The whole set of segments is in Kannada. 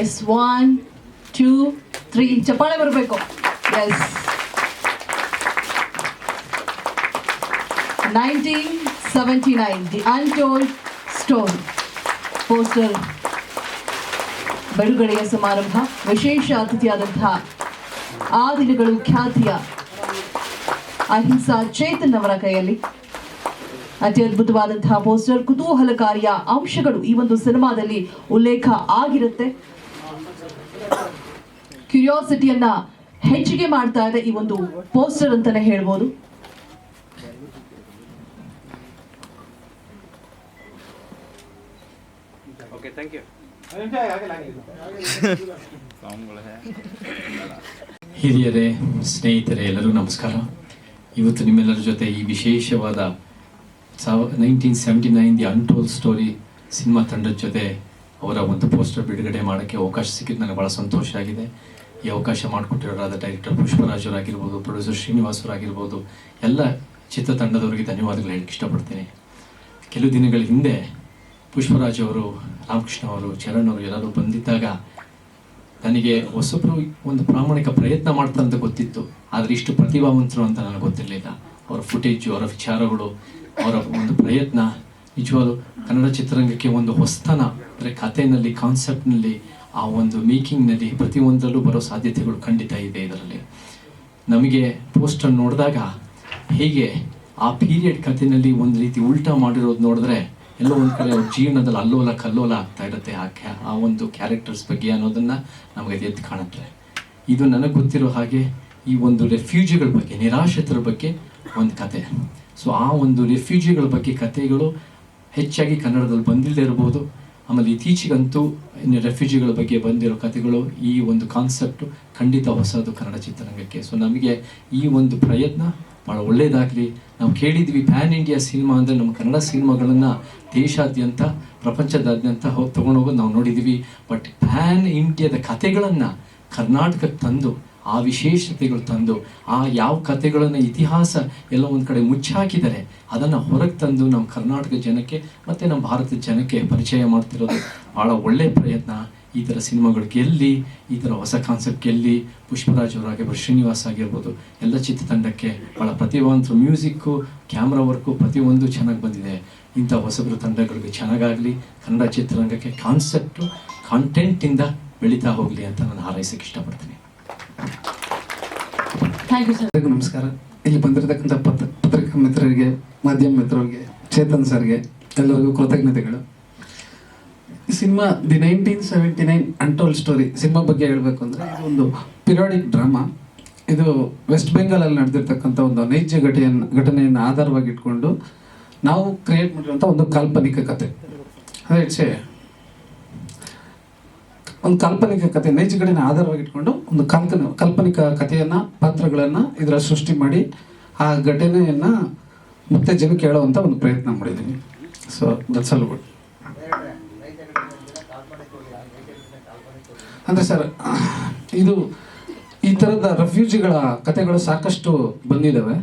S, one, two, three. ಚಪ್ಪಾಳೆ ಬರಬೇಕು. Yes. Nineteen seventy nine the untold story poster ಬಿಡುಗಡೆಯ ಸಮಾರಂಭ. ವಿಶೇಷ ಅತಿಥಿಯಾದಂತಹ ಆ ದಿನಗಳು ಖ್ಯಾತಿಯ ಅಹಿಂಸಾ ಚೇತನ್ ಅವರ ಕೈಯಲ್ಲಿ. ಅತಿ ಅದ್ಭುತವಾದಂತಹ ಪೋಸ್ಟರ್ ಕುತೂಹಲಕಾರಿಯ ಅಂಶಗಳು ಈ ಒಂದು ಸಿನಿಮಾದಲ್ಲಿ ಉಲ್ಲೇಖ ಆಗಿರುತ್ತೆ. ಕ್ಯೂರಿಯಾಸಿಟಿಯನ್ನ ಹೆಚ್ಚಿಗೆ ಮಾಡ್ತಾ ಇದೆ ಈ ಒಂದು ಪೋಸ್ಟರ್ ಅಂತಾನೆ ಹೇಳ್ಬೋದು. ಓಕೆ ಥ್ಯಾಂಕ್ ಯು ಹಿರಿಯರೇ ಸ್ನೇಹಿತರೆ ಎಲ್ಲರೂ ನಮಸ್ಕಾರ. ಇವತ್ತು ನಿಮ್ಮೆಲ್ಲರ ಜೊತೆ ಈ ವಿಶೇಷವಾದ ಸಾವ nineteen seventy nine the untold story cinema ತಂಡದ ಜೊತೆ ಅವರ ಒಂದು ಪೋಸ್ಟರ್ ಬಿಡುಗಡೆ ಮಾಡೋಕ್ಕೆ ಅವಕಾಶ ಸಿಕ್ಕಿದ್ದು ನನಗೆ ಭಾಳ ಸಂತೋಷ ಆಗಿದೆ. ಈ ಅವಕಾಶ ಮಾಡಿಕೊಟ್ಟಿರೋರಾದ ಡೈರೆಕ್ಟರ್ ಪುಷ್ಪರಾಜ್ ಅವರಾಗಿರ್ಬೋದು ಪ್ರೊಡ್ಯೂಸರ್ ಶ್ರೀನಿವಾಸ್ ಅವರಾಗಿರ್ಬೋದು, ಎಲ್ಲ ಚಿತ್ರತಂಡದವರಿಗೆ ಧನ್ಯವಾದಗಳು ಹೇಳಕ್ಕೆ ಇಷ್ಟಪಡ್ತೀನಿ. ಕೆಲವು ದಿನಗಳ ಹಿಂದೆ ಪುಷ್ಪರಾಜ್ ಅವರು, ರಾಮಕೃಷ್ಣ ಅವರು, ಚರಣ್ ಅವರು ಎಲ್ಲರೂ ಬಂದಿದ್ದಾಗ ನನಗೆ ಹೊಸಬ್ರು ಒಂದು ಪ್ರಾಮಾಣಿಕ ಪ್ರಯತ್ನ ಮಾಡ್ತಾರೆ ಅಂತ ಗೊತ್ತಿತ್ತು. ಆದರೆ ಇಷ್ಟು ಪ್ರತಿಭಾವಂತರು ಅಂತ ನನಗೆ ಗೊತ್ತಿರಲಿಲ್ಲ. ಅವರ ಫುಟೇಜು ಅವರ ವಿಚಾರಗಳು ಅವರ ಒಂದು ಪ್ರಯತ್ನ. ನಿಜವಾದ ಕನ್ನಡ ಚಿತ್ರರಂಗಕ್ಕೆ ಒಂದು ಹೊಸತನ, ಅಂದರೆ ಕಥೆನಲ್ಲಿ ಕಾನ್ಸೆಪ್ಟ್ನಲ್ಲಿ ಆ ಒಂದು ಮೇಕಿಂಗ್ನಲ್ಲಿ ಪ್ರತಿಯೊಂದರಲ್ಲೂ ಬರೋ ಸಾಧ್ಯತೆಗಳು ಖಂಡಿತ ಇದೆ ಇದರಲ್ಲಿ. ನಮಗೆ ಪೋಸ್ಟರ್ ನೋಡಿದಾಗ ಹೇಗೆ ಆ ಪೀರಿಯಡ್ ಕಥೆನಲ್ಲಿ ಒಂದು ರೀತಿ ಉಲ್ಟಾ ಮಾಡಿರೋದು ನೋಡಿದ್ರೆ ಎಲ್ಲೋ ಒಂದು ಕಡೆ ಅವ್ರ ಜೀವನದಲ್ಲಿ ಅಲ್ಲೋಲ ಕಲ್ಲೋಲ ಆಗ್ತಾ ಇರುತ್ತೆ ಆ ಕ್ಯಾ ಆ ಒಂದು ಕ್ಯಾರೆಕ್ಟರ್ಸ್ ಬಗ್ಗೆ ಅನ್ನೋದನ್ನು ನಮಗೆ ಎದ್ದು ಕಾಣುತ್ತೆ. ಇದು ನನಗೆ ಗೊತ್ತಿರೋ ಹಾಗೆ ಈ ಒಂದು ರೆಫ್ಯೂಜಿಗಳ ಬಗ್ಗೆ, ನಿರಾಶ್ರಿತರ ಬಗ್ಗೆ ಒಂದು ಕತೆ. ಸೊ ಆ ಒಂದು ರೆಫ್ಯೂಜಿಗಳ ಬಗ್ಗೆ ಕಥೆಗಳು ಹೆಚ್ಚಾಗಿ ಕನ್ನಡದಲ್ಲಿ ಬಂದಿಲ್ಲದೆ ಇರ್ಬೋದು. ಆಮೇಲೆ ಇತ್ತೀಚೆಗಂತೂ ಇನ್ನು ರೆಫ್ಯೂಜಿಗಳ ಬಗ್ಗೆ ಬಂದಿರೋ ಕಥೆಗಳು ಈ ಒಂದು ಕಾನ್ಸೆಪ್ಟು ಖಂಡಿತ ಹೊಸದು ಕನ್ನಡ ಚಿತ್ರರಂಗಕ್ಕೆ. ಸೊ ನಮಗೆ ಈ ಒಂದು ಪ್ರಯತ್ನ ಭಾಳ ಒಳ್ಳೆಯದಾಗಲಿ ನಾವು ಕೇಳಿದ್ವಿ ಪ್ಯಾನ್ ಇಂಡಿಯಾ ಸಿನಿಮಾ ಅಂದರೆ ನಮ್ಮ ಕನ್ನಡ ಸಿನಿಮಾಗಳನ್ನು ದೇಶಾದ್ಯಂತ, ಪ್ರಪಂಚದಾದ್ಯಂತ ಹೋಗಿ ತೊಗೊಂಡೋಗೋದು ನಾವು ನೋಡಿದ್ದೀವಿ ಬಟ್ ಪ್ಯಾನ್ ಇಂಡಿಯಾದ ಕಥೆಗಳನ್ನು ಕರ್ನಾಟಕಕ್ಕೆ ತಂದು ಆ ವಿಶೇಷತೆಗಳು ತಂದು, ಆ ಯಾವ ಕಥೆಗಳನ್ನು ಇತಿಹಾಸ ಎಲ್ಲ ಒಂದು ಕಡೆ ಮುಚ್ಚಾಕಿದ್ದಾರೆ ಅದನ್ನು ಹೊರಗೆ ತಂದು ನಮ್ಮ ಕರ್ನಾಟಕ ಜನಕ್ಕೆ ಮತ್ತು ನಮ್ಮ ಭಾರತದ ಜನಕ್ಕೆ ಪರಿಚಯ ಮಾಡ್ತಿರೋದು ಭಾಳ ಒಳ್ಳೆಯ ಪ್ರಯತ್ನ. ಈ ಥರ ಸಿನಿಮಾಗಳು ಗೆಲ್ಲಿ, ಈ ಥರ ಹೊಸ ಕಾನ್ಸೆಪ್ಟ್ ಗೆಲ್ಲಿ, ಪುಷ್ಪರಾಜ್ ಅವರಾಗಿರ್ಬೋದು ಶ್ರೀನಿವಾಸ್ ಆಗಿರ್ಬೋದು, ಎಲ್ಲ ಚಿತ್ರತಂಡಕ್ಕೆ ಭಾಳ ಪ್ರತಿಭಾವಂತರು ಮ್ಯೂಸಿಕ್ಕು ಕ್ಯಾಮ್ರಾ ವರ್ಕು ಪ್ರತಿಯೊಂದು ಚೆನ್ನಾಗಿ ಬಂದಿದೆ. ಇಂಥ ಹೊಸಬರ ತಂಡಗಳಿಗೆ ಚೆನ್ನಾಗಾಗಲಿ, ಕನ್ನಡ ಚಿತ್ರರಂಗಕ್ಕೆ ಕಾನ್ಸೆಪ್ಟು ಕಾಂಟೆಂಟಿಂದ ಬೆಳೀತಾ ಹೋಗಲಿ ಅಂತ ನಾನು ಹಾರೈಸಕ್ಕೆ ಇಷ್ಟಪಡ್ತೀನಿ. ನಮಸ್ಕಾರ. ಇಲ್ಲಿ ಬಂದಿರತಕ್ಕಂಥ ಪತ್ರ ಪತ್ರಿಕಾ ಮಿತ್ರರಿಗೆ, ಮಾಧ್ಯಮ ಮಿತ್ರರಿಗೆ, ಚೇತನ್ ಸರ್ಗೆ ಎಲ್ಲರಿಗೂ ಕೃತಜ್ಞತೆಗಳು. Cinema the nineteen seventy nine untold story cinema ಬಗ್ಗೆ ಹೇಳಬೇಕು ಅಂದರೆ ಇದು ಒಂದು ಪಿರಿಯಾಡಿಕ್ ಡ್ರಾಮಾ. ಇದು ವೆಸ್ಟ್ ಬೆಂಗಾಲಲ್ಲಿ ನಡೆದಿರ್ತಕ್ಕಂಥ ಒಂದು ನೈಜ ಘಟನೆಯನ್ನು ಘಟನೆಯನ್ನು ಆಧಾರವಾಗಿ ಇಟ್ಕೊಂಡು ನಾವು ಕ್ರಿಯೇಟ್ ಮಾಡಿರುವಂಥ ಒಂದು ಕಾಲ್ಪನಿಕ ಕತೆ. ಅದೇ ಒಂದು ಕಾಲ್ಪನಿಕ ಕಥೆ ನೈಜ ಘಟನೆ ಆಧಾರವಾಗಿ ಇಟ್ಕೊಂಡು ಒಂದು ಕಾಲ್ಪನ, ಕಾಲ್ಪನಿಕ ಕಥೆಯನ್ನ, ಪಾತ್ರಗಳನ್ನ ಇದರ ಸೃಷ್ಟಿ ಮಾಡಿ ಆ ಘಟನೆಯನ್ನ ಮತ್ತೆ ಜನಕ್ಕೆ ಹೇಳುವಂತ ಒಂದು ಪ್ರಯತ್ನ ಮಾಡಿದ್ದೀನಿ ಸೊ ದಟ್ಸ್ ಆಲ್ ಗುಡ್ ಅಂದ್ರೆ ಸರ್, ಇದು ಈ ತರದ ರೆಫ್ಯೂಜಿಗಳ ಕಥೆಗಳು ಸಾಕಷ್ಟು ಬಂದಿದ್ದಾವೆ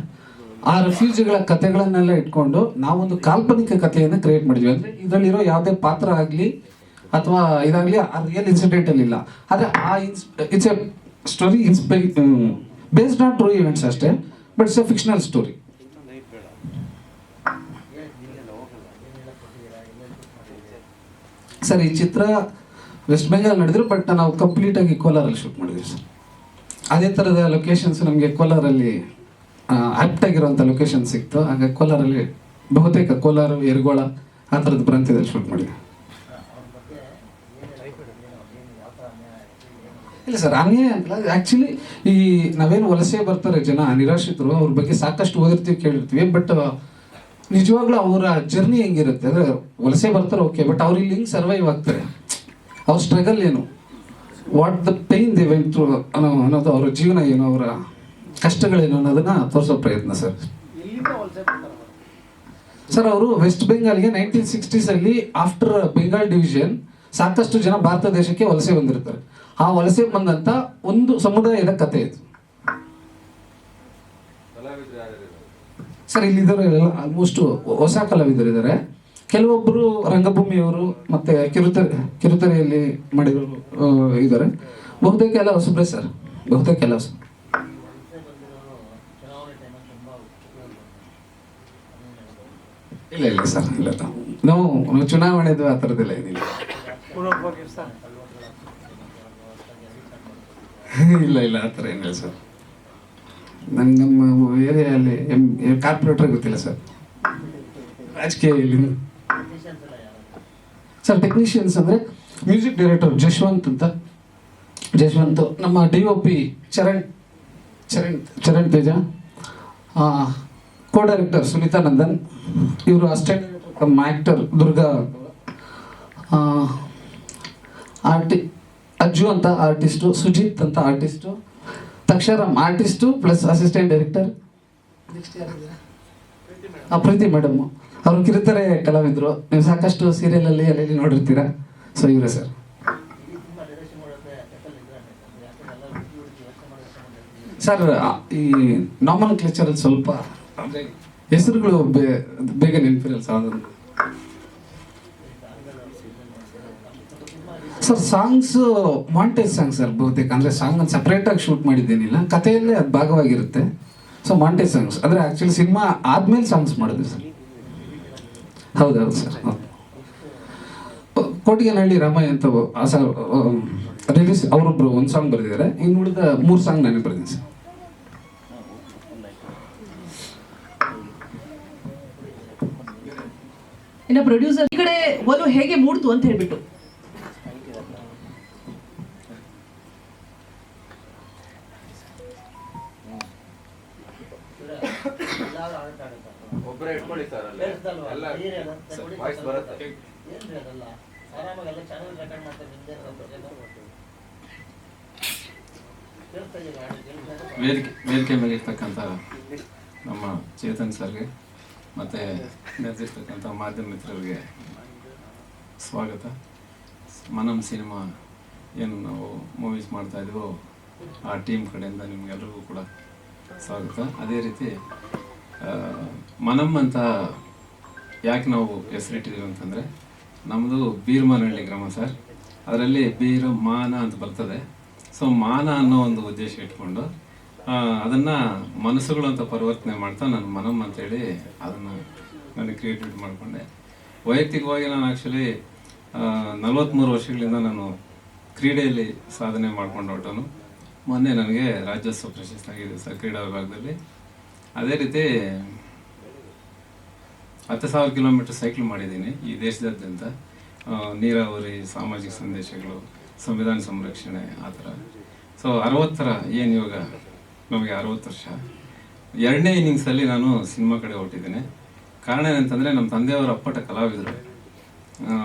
ಆ ರೆಫ್ಯೂಜಿಗಳ ಕಥೆಗಳನ್ನೆಲ್ಲ ಇಟ್ಕೊಂಡು ನಾವೊಂದು ಕಾಲ್ಪನಿಕ ಕಥೆಯನ್ನು ಕ್ರಿಯೇಟ್ ಮಾಡಿದ್ವಿ. ಅಂದ್ರೆ ಇದರಲ್ಲಿರೋ ಯಾವುದೇ ಪಾತ್ರ ಆಗಲಿ ಅಥವಾ ಇದಾಗಲಿ ಆ ರಿಯಲ್ ಇನ್ಸಿಡೆಂಟ್ ಅಲ್ಲಿ ಇಲ್ಲ. ಆದ್ರೆ ಆ it's a story inspire based on true events ಅಷ್ಟೇ but it's a fictional story sir, ಈ ಚಿತ್ರ ವೆಸ್ಟ್ ಬೆಂಗಾಲ್ ನಡೆದ್ರು ಬಟ್ ನಾವು ಕಂಪ್ಲೀಟ್ ಆಗಿ ಕೋಲಾರಲ್ಲಿ ಶೂಟ್ ಮಾಡಿದ್ವಿ ಸರ್. ಅದೇ ಥರದ ಲೊಕೇಶನ್ಸ್ ನಮಗೆ ಕೋಲಾರಲ್ಲಿ ಆಪ್ಟ್ ಆಗಿರುವಂಥ ಲೊಕೇಶನ್ ಸಿಕ್ತು. ಹಾಗೆ ಕೋಲಾರಲ್ಲಿ ಬಹುತೇಕ ಕೋಲಾರ ಯರಗೋಳ ಆ ಥರದ ಪ್ರಾಂತ್ಯದಲ್ಲಿ ಶೂಟ್ ಮಾಡಿದ್ವಿ. ಇಲ್ಲ ಸರ್, ಅನ್ಯಾಯ ಅಂತಲ್ಲ. ಆ್ಯಕ್ಚುಲಿ ಈ ನಾವೇನು ವಲಸೆ ಬರ್ತಾರೆ ಜನ, ನಿರಾಶ್ರಿತರು, ಅವ್ರ ಬಗ್ಗೆ ಸಾಕಷ್ಟು ಓದಿರ್ತೀವಿ, ಕೇಳಿರ್ತೀವಿ. ಬಟ್ ನಿಜವಾಗ್ಲೂ ಅವರ ಜರ್ನಿ ಹೆಂಗಿರುತ್ತೆ? ಅಂದರೆ ವಲಸೆ ಬರ್ತಾರೆ ಓಕೆ ಬಟ್ ಅವ್ರು ಇಲ್ಲಿ ಹೆಂಗ್ ಸರ್ವೈವ್ ಆಗ್ತಾರೆ? ಅವ್ರ ಸ್ಟ್ರಗಲ್ ಏನು? What the pain they went through ಅನ್ನೋ, ಅನ್ನೋದು ಅವರ ಜೀವನ ಏನು? ಅವರ ಕಷ್ಟಗಳೇನು ಅನ್ನೋದನ್ನ ತೋರಿಸೋ ಪ್ರಯತ್ನ ಸರ್. ಸರ್, ಅವರು ವೆಸ್ಟ್ ಬೆಂಗಾಲ್ಗೆ ನೈನ್ಟೀನ್ ಸಿಕ್ಸ್ಟೀಸಲ್ಲಿ ಆಫ್ಟರ್ ಬೆಂಗಾಲ್ ಡಿವಿಷನ್ ಸಾಕಷ್ಟು ಜನ ಭಾರತ ದೇಶಕ್ಕೆ ವಲಸೆ ಬಂದಿರ್ತಾರೆ. ಆ ವಲಸೆ ಬಂದಂತ ಒಂದು ಸಮುದಾಯದ ಕತೆ ಇದು. ಸರ್ ಇಲ್ಲಿ ಆಲ್ಮೋಸ್ಟ್ ಹೊಸ ಕಲಾವಿದರು ಇದ್ದಾರೆ. ಕೆಲವೊಬ್ಬರು ರಂಗಭೂಮಿಯವರು ಮತ್ತೆ ಕಿರುತೆರೆ ಕಿರುತೆರೆಯಲ್ಲಿ ಮಾಡಿರೋರು ಇದ್ದಾರೆ. ಬಹುತೇಕ ಎಲ್ಲ ಹೊಸಬ್ರೆ ಸರ್. ಬಹುತೇಕ ಎಲ್ಲ ಹೊಸ ಇಲ್ಲ ಇಲ್ಲ ಸರ್ ಇಲ್ಲ ನಾವು ನಾವು ಚುನಾವಣೆದು ಆ ಥರದ್ದೆಲ್ಲ ಏನಿಲ್ಲ. ಇಲ್ಲ ಇಲ್ಲ, ಆ ಥರ ಏನಿಲ್ಲ ಸರ್. ನಂಗೆ ನಮ್ಮ ಏರಿಯಾದಲ್ಲಿ ಎಂ ಕಾರ್ಪೊರೇಟರ್ ಗೊತ್ತಿಲ್ಲ ಸರ್. ರಾಜಕೀಯ ಇಲ್ಲಿ ಸರ್ ಟೆಕ್ನಿಷಿಯನ್ಸ್ ಅಂದರೆ ಮ್ಯೂಸಿಕ್ ಡೈರೆಕ್ಟರ್ ಜಶ್ವಂತ್ ಅಂತ. ಜಶ್ವಂತ್, ನಮ್ಮ D O P Charan Charan Charan Teja. Co director Sunitha Nandan. ಇವರು ಅಸ್ಟೆಂಟ್ ಆ್ಯಕ್ಟರ್ ದುರ್ಗಾ ಆರ್ಟಿ ಅಜ್ಜು ಅಂತ ಆರ್ಟಿಸ್ಟು ಸುಜಿತ್ ಅಂತ artist Taksharam artist plus assistant director ಆ ಪ್ರೀತಿ ಮೇಡಮ್ ಅವರು ಕಿರುತೆರೆ ಕಲಾವಿದರು. ನೀವು ಸಾಕಷ್ಟು ಸೀರಿಯಲಲ್ಲಿ ಅಲ್ಲಿ ನೋಡಿರ್ತೀರಾ? ಸೊ ಇವರೇ ಸರ್ ಸರ್ ಈ ನಾಮನ್ ಕ್ಲೇಚರಲ್ಲಿ ಸ್ವಲ್ಪ ಅಂದ್ರೆ ಹೆಸರುಗಳು ಬೇಗ ನೆನಪಿರಲ್ಲ ಸರ್ ಅದೊಂದು sir songs montage song sir, ಬಹುತೇಕ. ಅಂದರೆ ಸಾಂಗ್ ಒಂದು ಸಪ್ರೇಟಾಗಿ ಶೂಟ್ ಮಾಡಿದ್ದೇನಿಲ್ಲ. ಕಥೆಯಲ್ಲೇ ಅದು ಭಾಗವಾಗಿರುತ್ತೆ. ಸೊ ಮಾಂಟೇಜ್ ಸಾಂಗ್ಸ್ ಅಂದ್ರೆ ಆ್ಯಕ್ಚುಲಿ ಸಿನಿಮಾ ಆದ್ಮೇಲೆ ಸಾಂಗ್ಸ್ ಮಾಡಿದ್ವಿ ಸರ್. ಹೌದೌದು ಸರ್ ಕೋಟಿಗೆನಹಳ್ಳಿ ರಾಮಯ್ಯ ಅಂತ ರಿಲೀಸ್ ಅವರೊಬ್ರು ಒಂದು ಸಾಂಗ್ ಬರೆದಿದ್ದಾರೆ. ಇನ್ನು ಉಳಿದ ಮೂರು ಸಾಂಗ್ ನನಗೆ ಬರೆದಿದ್ದೀನಿ ಸರ್. ಇನ್ನು ಪ್ರೊಡ್ಯೂಸರ್ ಈ ಕಡೆ ಒಲು ಹೇಗೆ ಮೂಡ್ತು ಅಂತ ಹೇಳ್ಬಿಟ್ಟು. ಒಬ್ಬರೇ ಇಟ್ಕೊಳ್ಳಿ ಸರ್ ಅಲ್ಲಿ. ಎಲ್ಲ ವಾಯ್ಸ್ ಬರುತ್ತೆ. ವೇದಿಕೆ ವೇದಿಕೆ ಮೇಲೆ ಇರ್ತಕ್ಕಂಥ ನಮ್ಮ ಚೇತನ್ ಸರ್ಗೆ ಮತ್ತು ನೆರೆದಿರ್ತಕ್ಕಂಥ ಮಾಧ್ಯಮ ಮಿತ್ರರಿಗೆ ಸ್ವಾಗತ. ಮನಂ ಸಿನಿಮಾ ಏನು ನಾವು ಮೂವೀಸ್ ಮಾಡ್ತಾ ಇದ್ವೋ ಆ ಟೀಮ್ ಕಡೆಯಿಂದ ನಿಮ್ಗೆಲ್ರಿಗೂ ಕೂಡ ಸ್ವಾಗತ. ಅದೇ ರೀತಿ ಆ, ಮನಂ ಅಂತ ಯಾಕೆ ನಾವು ಹೆಸರಿಟ್ಟಿದ್ದೀವಿ ಅಂತಂದರೆ ನಮ್ಮದು ಬೀರ್ಮಾನಹಳ್ಳಿ ಗ್ರಾಮ ಸರ್. ಅದರಲ್ಲಿ ಬೀರು ಮಾನ ಅಂತ ಬರ್ತದೆ. ಸೊ ಮಾನ ಅನ್ನೋ ಒಂದು ಉದ್ದೇಶ ಇಟ್ಕೊಂಡು ಅದನ್ನು ಅದನ್ನ ಮನಸ್ಸುಗಳು ಅಂತ ಪರಿವರ್ತನೆ ಮಾಡ್ತಾ ನಾನು ಮನಮ್ ಅಂತೇಳಿ ಅದನ್ನು ನಾನು ಕ್ರಿಯೇಟಿವಿಟಿ ಮಾಡಿಕೊಂಡೆ. ವೈಯಕ್ತಿಕವಾಗಿ ನಾನು ಆ್ಯಕ್ಚುಲಿ ನಲವತ್ತ್ಮೂರು ವರ್ಷಗಳಿಂದ ನಾನು ಕ್ರೀಡೆಯಲ್ಲಿ ಸಾಧನೆ ಮಾಡ್ಕೊಂಡು ಹೊರಟನು ಮೊನ್ನೆ ನನಗೆ ರಾಜ್ಯೋತ್ಸವ ಪ್ರಶಸ್ತಿ ಆಗಿದೆ ಸರ್ ಕ್ರೀಡಾ ವಿಭಾಗದಲ್ಲಿ. ಅದೇ ರೀತಿ ಹತ್ತು ಸಾವಿರ ಕಿಲೋಮೀಟರ್ ಸೈಕ್ಲ್ ಮಾಡಿದ್ದೀನಿ ಈ ದೇಶದಾದ್ಯಂತ. ನೀರಾವರಿ, ಸಾಮಾಜಿಕ ಸಂದೇಶಗಳು, ಸಂವಿಧಾನ ಸಂರಕ್ಷಣೆ, ಆ ಥರ. ಸೊ ಅರವತ್ತರ ಏನು ಇವಾಗ? ನಮಗೆ ಅರವತ್ತು ವರ್ಷ. ಎರಡನೇ ಇನ್ನಿಂಗ್ಸಲ್ಲಿ ನಾನು ಸಿನಿಮಾ ಕಡೆ ಹೊರಟಿದ್ದೀನಿ. ಕಾರಣ ಏನಂತಂದರೆ ನಮ್ಮ ತಂದೆಯವರು ಅಪ್ಪಟ ಕಲಾವಿದರು.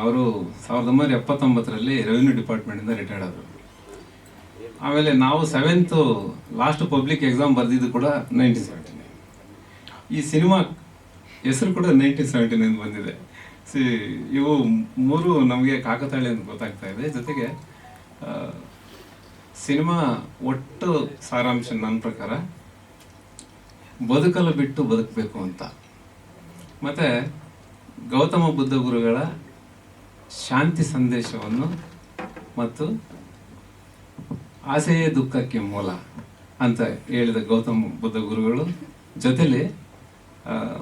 ಅವರು ಸಾವಿರದ ಒಂಬೈನೂರ ಎಪ್ಪತ್ತೊಂಬತ್ತರಲ್ಲಿ ರೆವಿನ್ಯೂ ಡಿಪಾರ್ಟ್ಮೆಂಟಿಂದ ರಿಟೈರ್ಡ್ ಆದರು. ಆಮೇಲೆ ನಾವು ಸೆವೆಂತು ಲಾಸ್ಟ್ ಪಬ್ಲಿಕ್ ಎಕ್ಸಾಮ್ ಬರೆದಿದ್ದು ಕೂಡ ನೈನ್ಟೀನ್ ಸೆವೆಂಟಿ ಈ ಸಿನಿಮಾ ಹೆಸರು ಕೂಡ ನೈನ್ಟೀನ್ ಸೆವೆಂಟಿ ನೈನ್ ಬಂದಿದೆ. ಸಿ, ಇವು ಮೂರು ನಮಗೆ ಕಾಕತಾಳಿ ಅಂತ ಗೊತ್ತಾಗ್ತಾ ಇದೆ. ಜೊತೆಗೆ ಸಿನಿಮಾ ಒಟ್ಟು ಸಾರಾಂಶ ನನ್ನ ಪ್ರಕಾರ ಬದುಕಲು ಬಿಟ್ಟು ಬದುಕಬೇಕು ಅಂತ. ಮತ್ತೆ ಗೌತಮ ಬುದ್ಧ ಗುರುಗಳ ಶಾಂತಿ ಸಂದೇಶವನ್ನು ಮತ್ತು ಆಸೆಯೇ ದುಃಖಕ್ಕೆ ಮೂಲ ಅಂತ ಹೇಳಿದ ಗೌತಮ ಬುದ್ಧ ಗುರುಗಳು ಜೊತೆಲಿ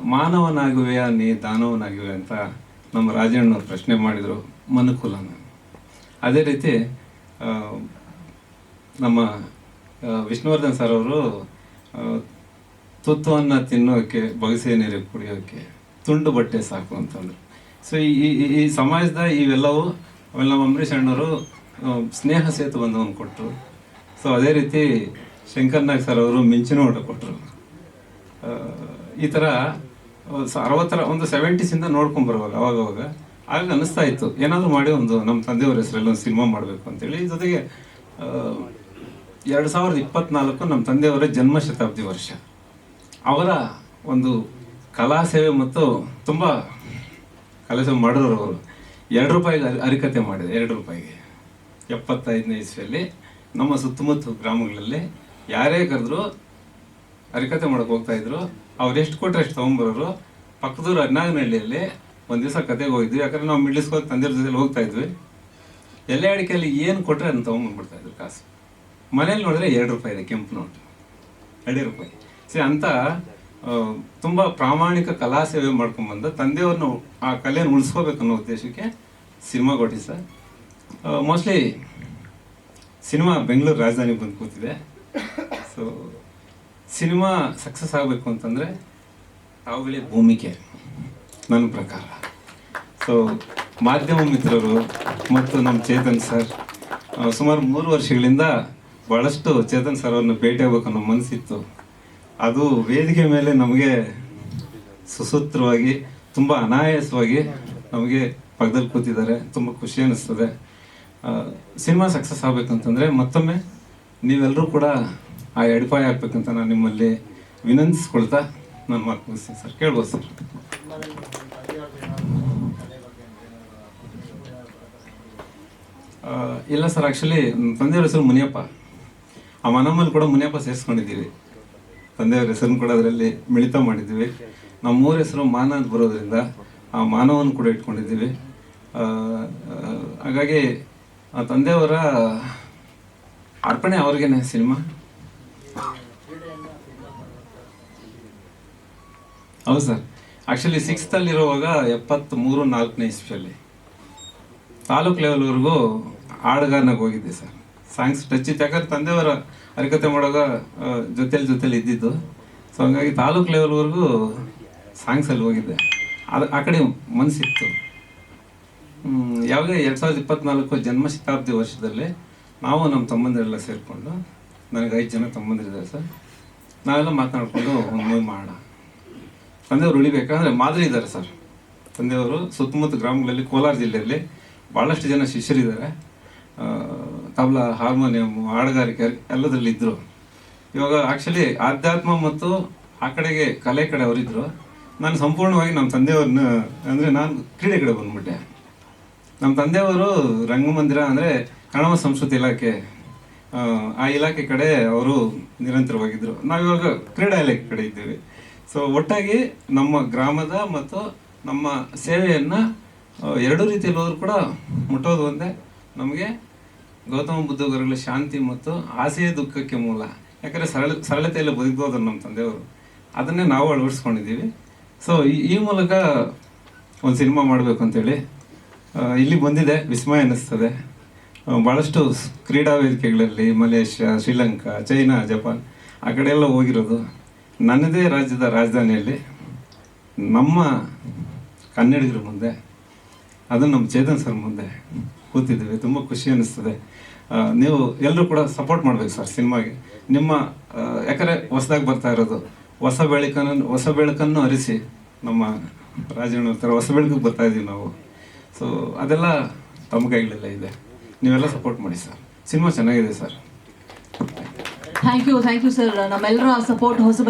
ಮಾನವನಾಗುವೆಯಾ ನೀ ದಾನವನಾಗಿವೆ ಅಂತ ನಮ್ಮ ರಾಜಣ್ಣ ಪ್ರಶ್ನೆ ಮಾಡಿದರು ಮನುಕುಲನ ಅದೇ ರೀತಿ ನಮ್ಮ ವಿಷ್ಣುವರ್ಧನ್ ಸರ್ ಅವರು ತುತ್ತುವನ್ನು ತಿನ್ನೋಕೆ, ಬಗಸೆ ನೀರಿಗೆ ಕುಡಿಯೋಕೆ, ತುಂಡು ಬಟ್ಟೆ ಸಾಕು ಅಂತಂದರು. ಸೊ ಈ, ಈ- ಸಮಾಜದ ಇವೆಲ್ಲವೂ ಆಮೇಲೆ ನಮ್ಮ ಅಂಬರೀಷ್ ಅಣ್ಣವರು ಸ್ನೇಹ ಸೇತು ಬಂಧವನ್ನು ಕೊಟ್ಟರು ಸೊ ಅದೇ ರೀತಿ ಶಂಕರ್ ನಾಗ್ ಸರ್ ಅವರು ಮಿಂಚಿನ ಊಟ ಕೊಟ್ಟರು ಈ ಥರ ಸ- ಅರವತ್ತರ ಒಂದು ಸೆವೆಂಟೀಸಿಂದ ನೋಡ್ಕೊಂಡ್ ಬರುವಾಗ ಅವಾಗ ಅವಾಗ ಆಗ ಅನಿಸ್ತಾ ಇತ್ತು. ಏನಾದರೂ ಮಾಡಿ ಒಂದು ನಮ್ಮ ತಂದೆಯವ್ರ ಹೆಸರಲ್ಲಿ ಒಂದು ಸಿನಿಮಾ ಮಾಡಬೇಕು ಅಂತೇಳಿ. ಜೊತೆಗೆ ಎರಡು ಸಾವಿರದ ಇಪ್ಪತ್ನಾಲ್ಕು ನಮ್ಮ ತಂದೆಯವರ ಜನ್ಮ ಶತಾಬ್ದಿ ವರ್ಷ. ಅವರ ಒಂದು ಕಲಾ ಸೇವೆ ಮತ್ತು ತುಂಬ ಕಲಾ ಸೇವೆ ಮಾಡಿರೋರು ಅವರು. ಎರಡು ರೂಪಾಯಿಗೆ ಅರಿ- ಅರಿಕತೆ ಮಾಡಿದೆ, ಎರಡು ರೂಪಾಯಿಗೆ. ಎಪ್ಪತ್ತೈದನೇ ಇಸ್ವಿಯಲ್ಲಿ ನಮ್ಮ ಸುತ್ತಮುತ್ತ ಗ್ರಾಮಗಳಲ್ಲಿ ಯಾರೇ ಕರೆದ್ರು ಅರಿಕತೆ ಮಾಡಕ್ಕೆ ಹೋಗ್ತಾ ಇದ್ರು. ಅವ್ರು ಎಷ್ಟು ಕೊಟ್ಟರೆ ಅಷ್ಟು ತೊಗೊಂಬರೋರು? ಪಕ್ಕದೂರು ಅನ್ನಾಗನಹಳ್ಳಿಯಲ್ಲಿ ಒಂದು ದಿವಸ ಕತೆಗೆ ಹೋಗಿದ್ವಿ. ಯಾಕಂದ್ರೆ ನಾವು ಮಿಡ್ಲ್ ಸ್ಕೂಲ್ ತಂದಿರ ಜೊತೆಲಿ ಹೋಗ್ತಾ ಇದ್ವಿ. ಎಲ್ಲ ಅಡಿಕೆಯಲ್ಲಿ ಏನು ಕೊಟ್ಟರೆ ಅದನ್ನು ತೊಗೊಂಬಂದ್ಬಿಡ್ತಾ ಇದ್ರು ಕಾಸು. ಮನೇಲಿ ನೋಡಿದ್ರೆ ಎರಡು ರೂಪಾಯಿ ಇದೆ ಕೆಂಪು ನೋಟು ಎರಡು ರೂಪಾಯಿ. ಸರಿ, ಅಂತ ತುಂಬ ಪ್ರಾಮಾಣಿಕ ಕಲಾ ಸೇವೆ ಮಾಡ್ಕೊಂಡ್ಬಂದ ತಂದೆಯವ್ರನ್ನ ಆ ಕಲೆಯನ್ನು ಉಳಿಸ್ಕೋಬೇಕು ಅನ್ನೋ ಉದ್ದೇಶಕ್ಕೆ ಸಿನಿಮಾ ಕೊಟ್ಟಿ ಸರ್. ಮೋಸ್ಟ್ಲಿ ಸಿನಿಮಾ ಬೆಂಗಳೂರು ರಾಜಧಾನಿಗೆ ಬಂದು ಕೂತಿದೆ. ಸೊ ಸಿನಿಮಾ ಸಕ್ಸಸ್ ಆಗಬೇಕು ಅಂತಂದರೆ ತಾವುಗಳೇ ಭೂಮಿಕೆ, ನನ್ನ ಪ್ರಕಾರ. ಸೊ ಮಾಧ್ಯಮ ಮಿತ್ರರು ಮತ್ತು ನಮ್ಮ ಚೇತನ್ ಸರ್ ಸುಮಾರು ಮೂರು ವರ್ಷಗಳಿಂದ ಭಾಳಷ್ಟು ಚೇತನ್ ಸರ್ ಅವ್ರನ್ನ ಭೇಟಿ ಆಗ್ಬೇಕು ಅನ್ನೋ ಮನಸ್ಸಿತ್ತು. ಅದು ವೇದಿಕೆ ಮೇಲೆ ನಮಗೆ ಸುಸೂತ್ರವಾಗಿ, ತುಂಬ ಅನಾಯಾಸವಾಗಿ ನಮಗೆ ಪಕ್ಕದಲ್ಲಿ ಕೂತಿದ್ದಾರೆ. ತುಂಬ ಖುಷಿ ಅನ್ನಿಸ್ತದೆ ಸಿನಿಮಾ ಸಕ್ಸಸ್ ಆಗಬೇಕಂತಂದರೆ ಮತ್ತೊಮ್ಮೆ ನೀವೆಲ್ಲರೂ ಕೂಡ ಆ ಎಡಿಫೈ ಆಗ್ಬೇಕಂತ ನಾನು ನಿಮ್ಮಲ್ಲಿ ವಿನಂತಿಸ್ಕೊಳ್ತಾ ನಾನು ಮಾತು ಸರ್. ಕೇಳ್ಬೋದು ಸರ್. ಇಲ್ಲ ಸರ್ ಆ್ಯಕ್ಚುಲಿ ತಂದೆಯವ್ರ ಹೆಸರು ಮುನಿಯಪ್ಪ. ಆ ಮನಮ್ಮಲ್ಲಿ ಕೂಡ ಮುನಿಯಪ್ಪ ಸೇರಿಸ್ಕೊಂಡಿದ್ದೀವಿ. ತಂದೆಯವ್ರ ಹೆಸರನ್ನು ಕೂಡ ಅದರಲ್ಲಿ ಮಿಳಿತ ಮಾಡಿದ್ದೀವಿ. ನಮ್ಮ ಊರ ಹೆಸರು ಮಾನ ಅಂತ ಬರೋದ್ರಿಂದ ಆ ಮಾನವನ್ನು ಕೂಡ ಇಟ್ಕೊಂಡಿದ್ದೀವಿ. ಹಾಗಾಗಿ ಆ ತಂದೆಯವರ ಅರ್ಪಣೆ ಅವ್ರಿಗೇನೆ ಸಿನಿಮಾ? ಹೌದು ಸರ್. ಆ್ಯಕ್ಚುಲಿ ಎಪ್ಪತ್ತ್ ಮೂರು ನಾಲ್ಕನೇ ಇಸ್ವಿಯಲ್ಲಿ. ತಾಲೂಕ್ ಲೆವೆಲ್ವರೆಗೂ ಹಾಡುಗಾರನಾಗ ಹೋಗಿದ್ದೆ ಸರ್. ಸಾಂಗ್ಸ್ ಟಚ್ ಇತ್ತು ಯಾಕಂದ್ರೆ ತಂದೆಯವರ ಹರಿಕತೆ ಮಾಡುವಾಗ ಜೊತೆಲಿ ಜೊತೆಲಿ ಇದ್ದಿದ್ದು. ಸೊ ಹಂಗಾಗಿ ತಾಲೂಕ್ ಲೆವೆಲ್ವರೆಗೂ ಸಾಂಗ್ಸಲ್ಲಿ ಹೋಗಿದ್ದೆ. ಅದು ಆ ಕಡೆ ಮನಸ್ಸಿತ್ತು ಯಾವುದೇ ಎರಡು ಸಾವಿರದ ಇಪ್ಪತ್ತ್ನಾಲ್ಕು ಜನ್ಮ ಶತಾಬ್ದಿ ವರ್ಷದಲ್ಲಿ ನಾವು ನಮ್ಮ ತಮ್ಮಂದಿರೆಲ್ಲ ಸೇರಿಕೊಂಡು, ನನಗೆ ಐದು ಜನ ತಮ್ಮಂದಿರಿದ್ದಾರೆ ಸರ್. ನಾವೆಲ್ಲ ಮಾತನಾಡಿಕೊಂಡು ಒಂದು ಮೂವಿ ಮಾಡೋಣ ತಂದೆಯವರು ಉಳಿಬೇಕಂದ್ರೆ ಮಾದರಿ ಇದ್ದಾರೆ ಸರ್. ತಂದೆಯವರು ಸುತ್ತಮುತ್ತ ಗ್ರಾಮಗಳಲ್ಲಿ, ಕೋಲಾರ ಜಿಲ್ಲೆಯಲ್ಲಿ ಭಾಳಷ್ಟು ಜನ ಶಿಷ್ಯರಿದ್ದಾರೆ. ತಬಲಾ, ಹಾರ್ಮೋನಿಯಂ, ಹಾಡುಗಾರಿಕೆ ಎಲ್ಲದರಲ್ಲಿ ಇದ್ದರು ಇವಾಗ ಆ್ಯಕ್ಚುಲಿ ಆಧ್ಯಾತ್ಮ ಮತ್ತು ಆ ಕಡೆಗೆ ಕಲೆ ಕಡೆ ಅವರಿದ್ದರು ನಾನು ಸಂಪೂರ್ಣವಾಗಿ ನಮ್ಮ ತಂದೆಯವ್ರನ್ನ, ಅಂದರೆ ನಾನು ಕ್ರೀಡೆ ಕಡೆ ಬಂದ್ಬಿಟ್ಟೆ. ನಮ್ಮ ತಂದೆಯವರು ರಂಗಮಂದಿರ ಅಂದರೆ ಕನ್ನಡ ಸಂಸ್ಕೃತಿ ಇಲಾಖೆ ಆ, ಇಲಾಖೆ ಕಡೆ ಅವರು ನಿರಂತರವಾಗಿದ್ದರು ನಾವಿವಾಗ ಕ್ರೀಡಾ ಇಲಾಖೆ ಕಡೆ ಇದ್ದೀವಿ. ಸೊ ಒಟ್ಟಾಗಿ ನಮ್ಮ ಗ್ರಾಮದ ಮತ್ತು ನಮ್ಮ ಸೇವೆಯನ್ನು ಎರಡೂ ರೀತಿಯಲ್ಲಿ ಹೋದ್ರು ಕೂಡ ಮುಟ್ಟೋದು ಒಂದೇ. ನಮಗೆ ಗೌತಮ ಬುದ್ಧ ಗುರುಗಳ ಶಾಂತಿ ಮತ್ತು ಆಸೆಯ ದುಃಖಕ್ಕೆ ಮೂಲ. ಯಾಕಂದರೆ ಸರಳ ಸರಳತೆಯಲ್ಲಿ ಬದುಕೋದ್ರು ನಮ್ಮ ತಂದೆಯವರು. ಅದನ್ನೇ ನಾವು ಅಳವಡಿಸ್ಕೊಂಡಿದ್ದೀವಿ. ಸೊ ಈ- ಮೂಲಕ ಒಂದು ಸಿನಿಮಾ ಮಾಡಬೇಕು ಅಂತೇಳಿ ಇಲ್ಲಿ ಬಂದಿದೆ ವಿಸ್ಮಯ ಅನ್ನಿಸ್ತದೆ. ಭಾಳಷ್ಟು ಕ್ರೀಡಾ ವೇದಿಕೆಗಳಲ್ಲಿ ಮಲೇಷ್ಯಾ, ಶ್ರೀಲಂಕಾ, ಚೈನಾ, ಜಪಾನ್, ಆ ಕಡೆ ಎಲ್ಲ ಹೋಗಿರೋದು. ನನ್ನದೇ ರಾಜ್ಯದ ರಾಜಧಾನಿಯಲ್ಲಿ ನಮ್ಮ ಕನ್ನಡಿಗರ ಮುಂದೆ ಅದು ನಮ್ಮ ಚೇತನ್ ಸರ್ ಮುಂದೆ ಕೂತಿದ್ದೀವಿ. ತುಂಬ ಖುಷಿ ಅನ್ನಿಸ್ತದೆ. ನೀವು ಎಲ್ಲರೂ ಕೂಡ ಸಪೋರ್ಟ್ ಮಾಡಬೇಕು ಸರ್ ಸಿನಿಮಾಗೆ. ನಿಮ್ಮ ಯಾಕಂದರೆ ಹೊಸದಾಗಿ ಬರ್ತಾ ಇರೋದು. ಹೊಸ ಬೆಳಕನ್ನು ಹೊಸ ಬೆಳಕನ್ನು ಅರಿಸಿ ನಮ್ಮ ರಾಜಣ್ಣ ಹೊಸ ಬೆಳಕಿಗೆ ಬರ್ತಾ ಇದ್ದೀವಿ ನಾವು. ಸೊ ಅದೆಲ್ಲ ತಮ್ಮ ಕೈಗಳೆಲ್ಲ ಇದೆ. ನೀವೆಲ್ಲ ಸಪೋರ್ಟ್ ಮಾಡಿ ಸರ್ ಸಿನಿಮಾ ಚೆನ್ನಾಗಿದೆ sir thank you thank you sir ನಮ್ಮೆಲ್ಲರ ಸಪೋರ್ಟ್ ಹೊಸ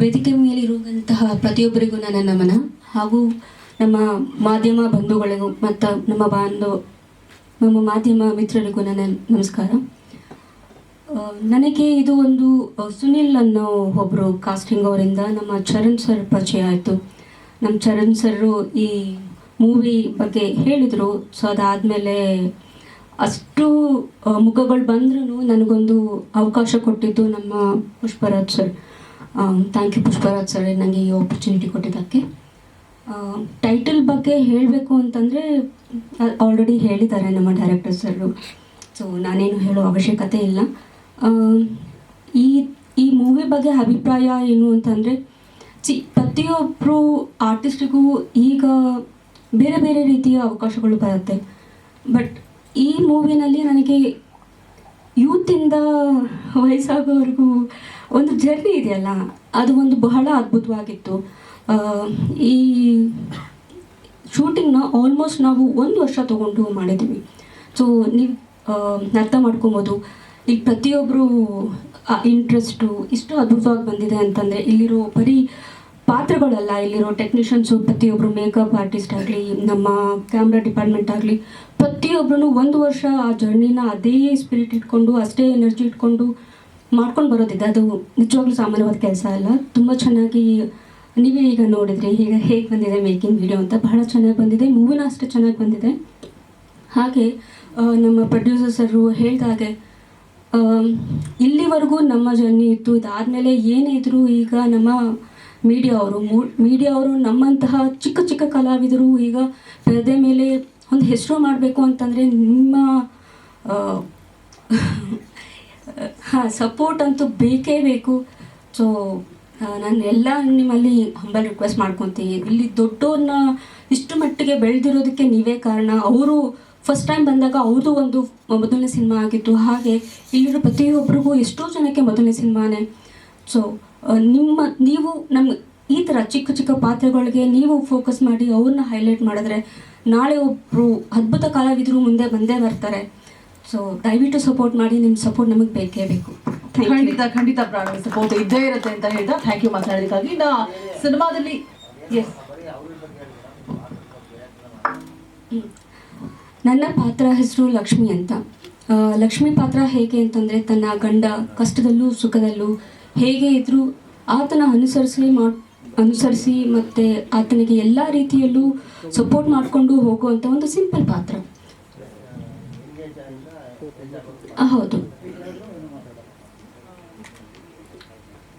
ವೇದಿಕೆ ಮೇಲಿರುವಂತಹ ಪ್ರತಿಯೊಬ್ಬರಿಗೂ ನನ್ನ ನಮನ ಹಾಗೂ ನಮ್ಮ ಮಾಧ್ಯಮ ಬಂಧುಗಳಿಗೂ ಮತ್ತು ನಮ್ಮ ಬಾಂಧವ ನಮ್ಮ ಮಾಧ್ಯಮ ಮಿತ್ರರಿಗೂ ನನ್ನ ನಮಸ್ಕಾರ. ನನಗೆ ಇದು ಒಂದು ಸುನಿಲ್ ಅನ್ನೋ ಒಬ್ಬರು ಕಾಸ್ಟಿಂಗ್ ಅವರಿಂದ ನಮ್ಮ ಚರಣ್ ಸರ್ ಪರಿಚಯ ಆಯಿತು. ನಮ್ಮ ಚರಣ್ ಸರ್ ಈ ಮೂವಿ ಬಗ್ಗೆ ಹೇಳಿದರು. ಸೊ ಅದಾದಮೇಲೆ ಅಷ್ಟು ಮುಖಗಳು ಬಂದ್ರೂ ನನಗೊಂದು ಅವಕಾಶ ಕೊಟ್ಟಿದ್ದು ನಮ್ಮ Pushparaj sir. Thank you Pushparaj sir ನನಗೆ ಈ ಆಪರ್ಚುನಿಟಿ ಕೊಟ್ಟಿದ್ದಕ್ಕೆ. ಟೈಟಲ್ ಬಗ್ಗೆ ಹೇಳಬೇಕು ಅಂತಂದರೆ ಆಲ್ರೆಡಿ ಹೇಳಿದ್ದಾರೆ ನಮ್ಮ ಡೈರೆಕ್ಟರ್ ಸರು ಸೊ ನಾನೇನು ಹೇಳೋ ಅವಶ್ಯಕತೆ ಇಲ್ಲ. ಈ ಈ ಮೂವಿ ಬಗ್ಗೆ ಅಭಿಪ್ರಾಯ ಏನು ಅಂತಂದರೆ, ಸಿ ಪ್ರತಿಯೊಬ್ಬರು ಆರ್ಟಿಸ್ಟಿಗೂ ಈಗ ಬೇರೆ ಬೇರೆ ರೀತಿಯ ಅವಕಾಶಗಳು ಬರುತ್ತೆ. ಬಟ್ ಈ ಮೂವಿನಲ್ಲಿ ನನಗೆ ಯೂತಿಂದ ವಯಸ್ಸಾಗೋವರೆಗೂ ಒಂದು ಜರ್ನಿ ಇದೆಯಲ್ಲ, ಅದು ಒಂದು ಬಹಳ ಅದ್ಭುತವಾಗಿತ್ತು. ಈ ಶೂಟಿಂಗ್ನ ಆಲ್ಮೋಸ್ಟ್ ನಾವು ಒಂದು ವರ್ಷ ತೊಗೊಂಡು ಮಾಡಿದ್ದೀವಿ. ಸೊ ನೀವು ಅರ್ಥ ಮಾಡ್ಕೊಬೋದು. ಈಗ ಪ್ರತಿಯೊಬ್ಬರು ಇಂಟ್ರೆಸ್ಟು ಇಷ್ಟು ಅದ್ಭುತವಾಗಿ ಬಂದಿದೆ ಅಂತಂದರೆ ಇಲ್ಲಿರೋ ಬರೀ ಪಾತ್ರಗಳಲ್ಲ, ಇಲ್ಲಿರೋ ಟೆಕ್ನಿಷಿಯನ್ಸ್ ಪ್ರತಿಯೊಬ್ಬರು ಮೇಕಪ್ ಆರ್ಟಿಸ್ಟ್ ಆಗಲಿ, ನಮ್ಮ ಕ್ಯಾಮ್ರಾ ಡಿಪಾರ್ಟ್ಮೆಂಟ್ ಆಗಲಿ ಪ್ರತಿಯೊಬ್ಬರೂ ಒಂದು ವರ್ಷ ಆ ಜರ್ನಿನ ಅದೇ ಸ್ಪಿರಿಟ್ ಇಟ್ಕೊಂಡು, ಅಷ್ಟೇ ಎನರ್ಜಿ ಇಟ್ಕೊಂಡು ಮಾಡ್ಕೊಂಡು ಬರೋದಿದೆ. ಅದು ನಿಜವಾಗ್ಲೂ ಸಾಮಾನ್ಯವಾದ ಕೆಲಸ ಅಲ್ಲ. ತುಂಬ ಚೆನ್ನಾಗಿ ನೀವೇ ಈಗ ನೋಡಿದ್ರಿ, ಈಗ ಹೇಗೆ ಬಂದಿದೆ ಮೇಕಿಂಗ್ ವಿಡಿಯೋ ಅಂತ ಬಹಳ ಚೆನ್ನಾಗಿ ಬಂದಿದೆ. ಮೂವಿನ ಅಷ್ಟೇ ಚೆನ್ನಾಗಿ ಬಂದಿದೆ. ಹಾಗೆ ನಮ್ಮ ಪ್ರೊಡ್ಯೂಸರ್ಸರು ಹೇಳಿದಾಗೆ ಇಲ್ಲಿವರೆಗೂ ನಮ್ಮ ಜರ್ನಿ ಇತ್ತು ಇದಾದಮೇಲೆ ಏನೇ ಇದ್ರೂ ಈಗ ನಮ್ಮ ಮೀಡಿಯಾ ಅವರು ಮೀಡಿಯಾ ಅವರು ನಮ್ಮಂತಹ ಚಿಕ್ಕ ಚಿಕ್ಕ ಕಲಾವಿದರು ಈಗ ಪರದೆ ಮೇಲೆ ಒಂದು ಹೆಸರು ಮಾಡಬೇಕು ಅಂತಂದರೆ ನಿಮ್ಮ ಹಾಂ ಸಪೋರ್ಟ್ ಅಂತೂ ಬೇಕೇ ಬೇಕು. ಸೊ ನಾನು ಎಲ್ಲ ನಿಮ್ಮಲ್ಲಿ ಹಂಬಲ್ ರಿಕ್ವೆಸ್ಟ್ ಮಾಡ್ಕೊತೀನಿ. ಇಲ್ಲಿ ದೊಡ್ಡವ್ರನ್ನ ಇಷ್ಟು ಮಟ್ಟಿಗೆ ಬೆಳೆದಿರೋದಕ್ಕೆ ನೀವೇ ಕಾರಣ. ಅವರು ಫಸ್ಟ್ ಟೈಮ್ ಬಂದಾಗ ಅವ್ರದ್ದು ಒಂದು ಮೊದಲನೇ ಸಿನಿಮಾ ಆಗಿತ್ತು. ಹಾಗೆ ಇಲ್ಲಿರೋ ಪ್ರತಿಯೊಬ್ಬರಿಗೂ ಎಷ್ಟೋ ಜನಕ್ಕೆ ಮೊದಲನೇ ಸಿನಿಮಾನೇ. ಸೊ ನಿಮ್ಮ ನೀವು ನಮ್ಮ ಈ ಥರ ಚಿಕ್ಕ ಚಿಕ್ಕ ಪಾತ್ರಗಳಿಗೆ ನೀವು ಫೋಕಸ್ ಮಾಡಿ ಅವ್ರನ್ನ ಹೈಲೈಟ್ ಮಾಡಿದ್ರೆ ನಾಳೆ ಒಬ್ಬರು ಅದ್ಭುತ ಕಲಾವಿದರು ಮುಂದೆ ಬಂದೇ ಬರ್ತಾರೆ. ಸೊ ದಯವಿಟ್ಟು ಸಪೋರ್ಟ್ ಮಾಡಿ ನಿಮ್ಮ ಸಪೋರ್ಟ್ ನಮಗೆ ಬೇಕೇ ಬೇಕು. ಖಂಡಿತ ಖಂಡಿತ ಪ್ರಾಣ ಸಪೋರ್ಟ್ ಇದ್ದೇ ಇರುತ್ತೆ ಅಂತ ಹೇಳ್ತಾ ಥ್ಯಾಂಕ್ ಯು ಮಾತಾಡೋದಕ್ಕಾಗಿ. ಇನ್ನ ಸಿನಿಮಾದಲ್ಲಿ ಎಸ್ ನನ್ನ ಪಾತ್ರ ಹೆಸರು ಲಕ್ಷ್ಮಿ ಅಂತ. ಲಕ್ಷ್ಮಿ ಪಾತ್ರ ಹೇಗೆ ಅಂತಂದರೆ ತನ್ನ ಗಂಡ ಕಷ್ಟದಲ್ಲೂ ಸುಖದಲ್ಲೂ ಹೇಗೆ ಇದ್ದರೂ ಆತನ ಅನುಸರಿಸಿ ಮಾಡಿ ಅನುಸರಿಸಿ ಮತ್ತು ಆತನಿಗೆ ಎಲ್ಲ ರೀತಿಯಲ್ಲೂ ಸಪೋರ್ಟ್ ಮಾಡಿಕೊಂಡು ಹೋಗುವಂಥ ಒಂದು ಸಿಂಪಲ್ ಪಾತ್ರ. ಹೌದು.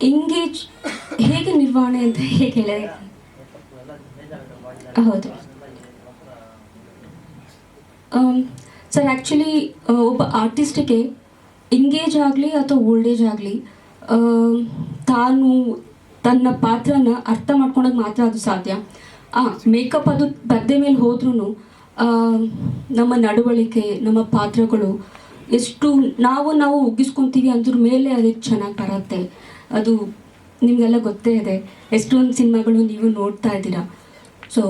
ಎಂಗೇಜ್ ಹೇಗೆ ನಿರ್ವಹಣೆ ಅಂತ ಹೇಗೆ ಹೌದು. ಸರ್ ಆ್ಯಕ್ಚುಲಿ ಒಬ್ಬ ಆರ್ಟಿಸ್ಟಿಗೆ ಎಂಗೇಜ್ ಆಗಲಿ ಅಥವಾ ಓಲ್ಡ್ ಆಗಲಿ ತಾನು ತನ್ನ ಪಾತ್ರನ ಅರ್ಥ ಮಾಡ್ಕೊಂಡಾಗ ಮಾತ್ರ ಅದು ಸಾಧ್ಯ. ಆ ಮೇಕಪ್ ಅದು ಪರ್ದೆ ಮೇಲೆ ಹೋದ್ರೂ ನಮ್ಮ ನಡವಳಿಕೆ, ನಮ್ಮ ಪಾತ್ರಗಳು ಎಷ್ಟು ನಾವು ನಾವು ಉಗ್ಗಿಸ್ಕೊತೀವಿ ಅಂದ್ರ ಮೇಲೆ ಅದು ಚೆನ್ನಾಗಿ ಬರುತ್ತೆ. ಅದು ನಿಮಗೆಲ್ಲ ಗೊತ್ತೇ ಇದೆ. ಎಷ್ಟೊಂದು ಸಿನಿಮಾಗಳು ನೀವು ನೋಡ್ತಾ ಇದ್ದೀರಾ. ಸೊ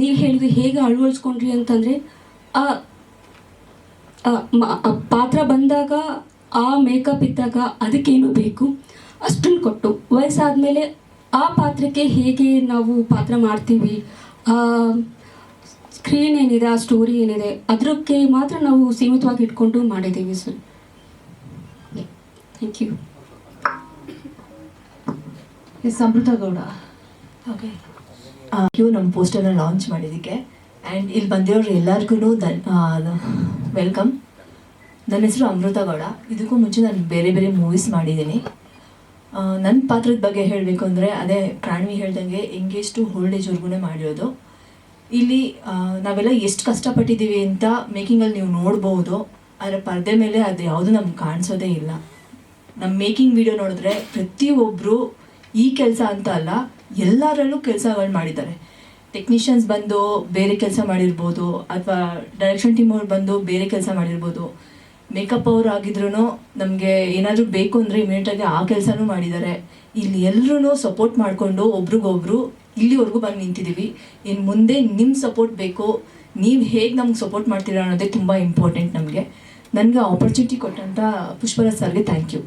ನೀವು ಹೇಳಿದ್ರು ಹೇಗೆ ಅಳವಡಿಸ್ಕೊಂಡ್ರಿ ಅಂತಂದರೆ ಆ ಪಾತ್ರ ಬಂದಾಗ ಆ ಮೇಕಪ್ ಇದ್ದಾಗ ಅದಕ್ಕೇನು ಬೇಕು? ಅಷ್ಟನ್ನು ಕೊಟ್ಟು. ವಯಸ್ಸಾದಮೇಲೆ ಆ ಪಾತ್ರಕ್ಕೆ ಹೇಗೆ ನಾವು ಪಾತ್ರ ಮಾಡ್ತೀವಿ? ಆ ಸ್ಕ್ರೀನ್ ಏನಿದೆ ಆ ಸ್ಟೋರಿ ಏನಿದೆ ಅದಕ್ಕೆ ಮಾತ್ರ ನಾವು ಸೀಮಿತವಾಗಿ ಇಟ್ಕೊಂಡು ಮಾಡಿದ್ದೀವಿ sir. Thank you yes Amrutha Gowda okay you ನಮ್ಮ ಪೋಸ್ಟರ್ನ ಲಾಂಚ್ ಮಾಡಿದ್ದಕ್ಕೆ. ಆ್ಯಂಡ್ ಇಲ್ಲಿ ಬಂದಿರೋರು ಎಲ್ಲರಿಗೂ ದನ್ ವೆಲ್ಕಮ್ ನನ್ನ ಹೆಸರು ಅಮೃತ ಗೌಡ. ಇದಕ್ಕೂ ಮುಂಚೆ ನಾನು ಬೇರೆ ಬೇರೆ ಮೂವೀಸ್ ಮಾಡಿದ್ದೀನಿ. ನನ್ನ ಪಾತ್ರದ ಬಗ್ಗೆ ಹೇಳಬೇಕು ಅಂದರೆ ಅದೇ ಪ್ರಾಣವಿ ಹೇಳ್ದಂಗೆ ಎಂಗೇಜ್ ಟು ಓಲ್ಡ್ ಏಜ್ವರೆಗೂ ಮಾಡಿರೋದು. ಇಲ್ಲಿ ನಾವೆಲ್ಲ ಎಷ್ಟು ಕಷ್ಟಪಟ್ಟಿದ್ದೀವಿ ಅಂತ ಮೇಕಿಂಗಲ್ಲಿ ನೀವು ನೋಡ್ಬೋದು. ಆದರೆ ಪರದೆ ಮೇಲೆ ಅದು ಯಾವುದು ನಮ್ಗೆ ಕಾಣಿಸೋದೇ ಇಲ್ಲ. ನಮ್ಮ ಮೇಕಿಂಗ್ ವಿಡಿಯೋ ನೋಡಿದ್ರೆ ಪ್ರತಿಯೊಬ್ಬರು ಈ ಕೆಲಸ ಅಂತ ಅಲ್ಲ, ಎಲ್ಲರಲ್ಲೂ ಕೆಲಸಗಳು ಮಾಡಿದ್ದಾರೆ. ಟೆಕ್ನಿಷಿಯನ್ಸ್ ಬಂದು ಬೇರೆ ಕೆಲಸ ಮಾಡಿರ್ಬೋದು, ಅಥವಾ ಡೈರೆಕ್ಷನ್ ಟೀಮ್ ಅವ್ರು ಬಂದು ಬೇರೆ ಕೆಲಸ ಮಾಡಿರ್ಬೋದು. ಮೇಕಪ್ ಅವ್ರು ಆಗಿದ್ರು ನಮಗೆ ಏನಾದರೂ ಬೇಕು ಅಂದರೆ ಇಮಿಡಿಯೇಟಾಗಿ ಆ ಕೆಲಸನೂ ಮಾಡಿದ್ದಾರೆ ಇಲ್ಲಿ ಎಲ್ಲರೂ ಸಪೋರ್ಟ್ ಮಾಡಿಕೊಂಡು ಒಬ್ರಿಗೊಬ್ರು ಇಲ್ಲಿವರೆಗೂ ಬಂದು ನಿಂತಿದ್ದೀವಿ ಇನ್ನು ಮುಂದೆ ನಿಮ್ಮ ಸಪೋರ್ಟ್ ಬೇಕು. ನೀವು ಹೇಗೆ ನಮ್ಗೆ ಸಪೋರ್ಟ್ ಮಾಡ್ತೀರಾ ಅನ್ನೋದೇ ತುಂಬ ಇಂಪಾರ್ಟೆಂಟ್ ನಮಗೆ. ನನಗೆ ಆಪರ್ಚುನಿಟಿ ಕೊಟ್ಟಂಥ ಪುಷ್ಪರಾಜ್ ಸರ್ಗೆ ಥ್ಯಾಂಕ್ ಯು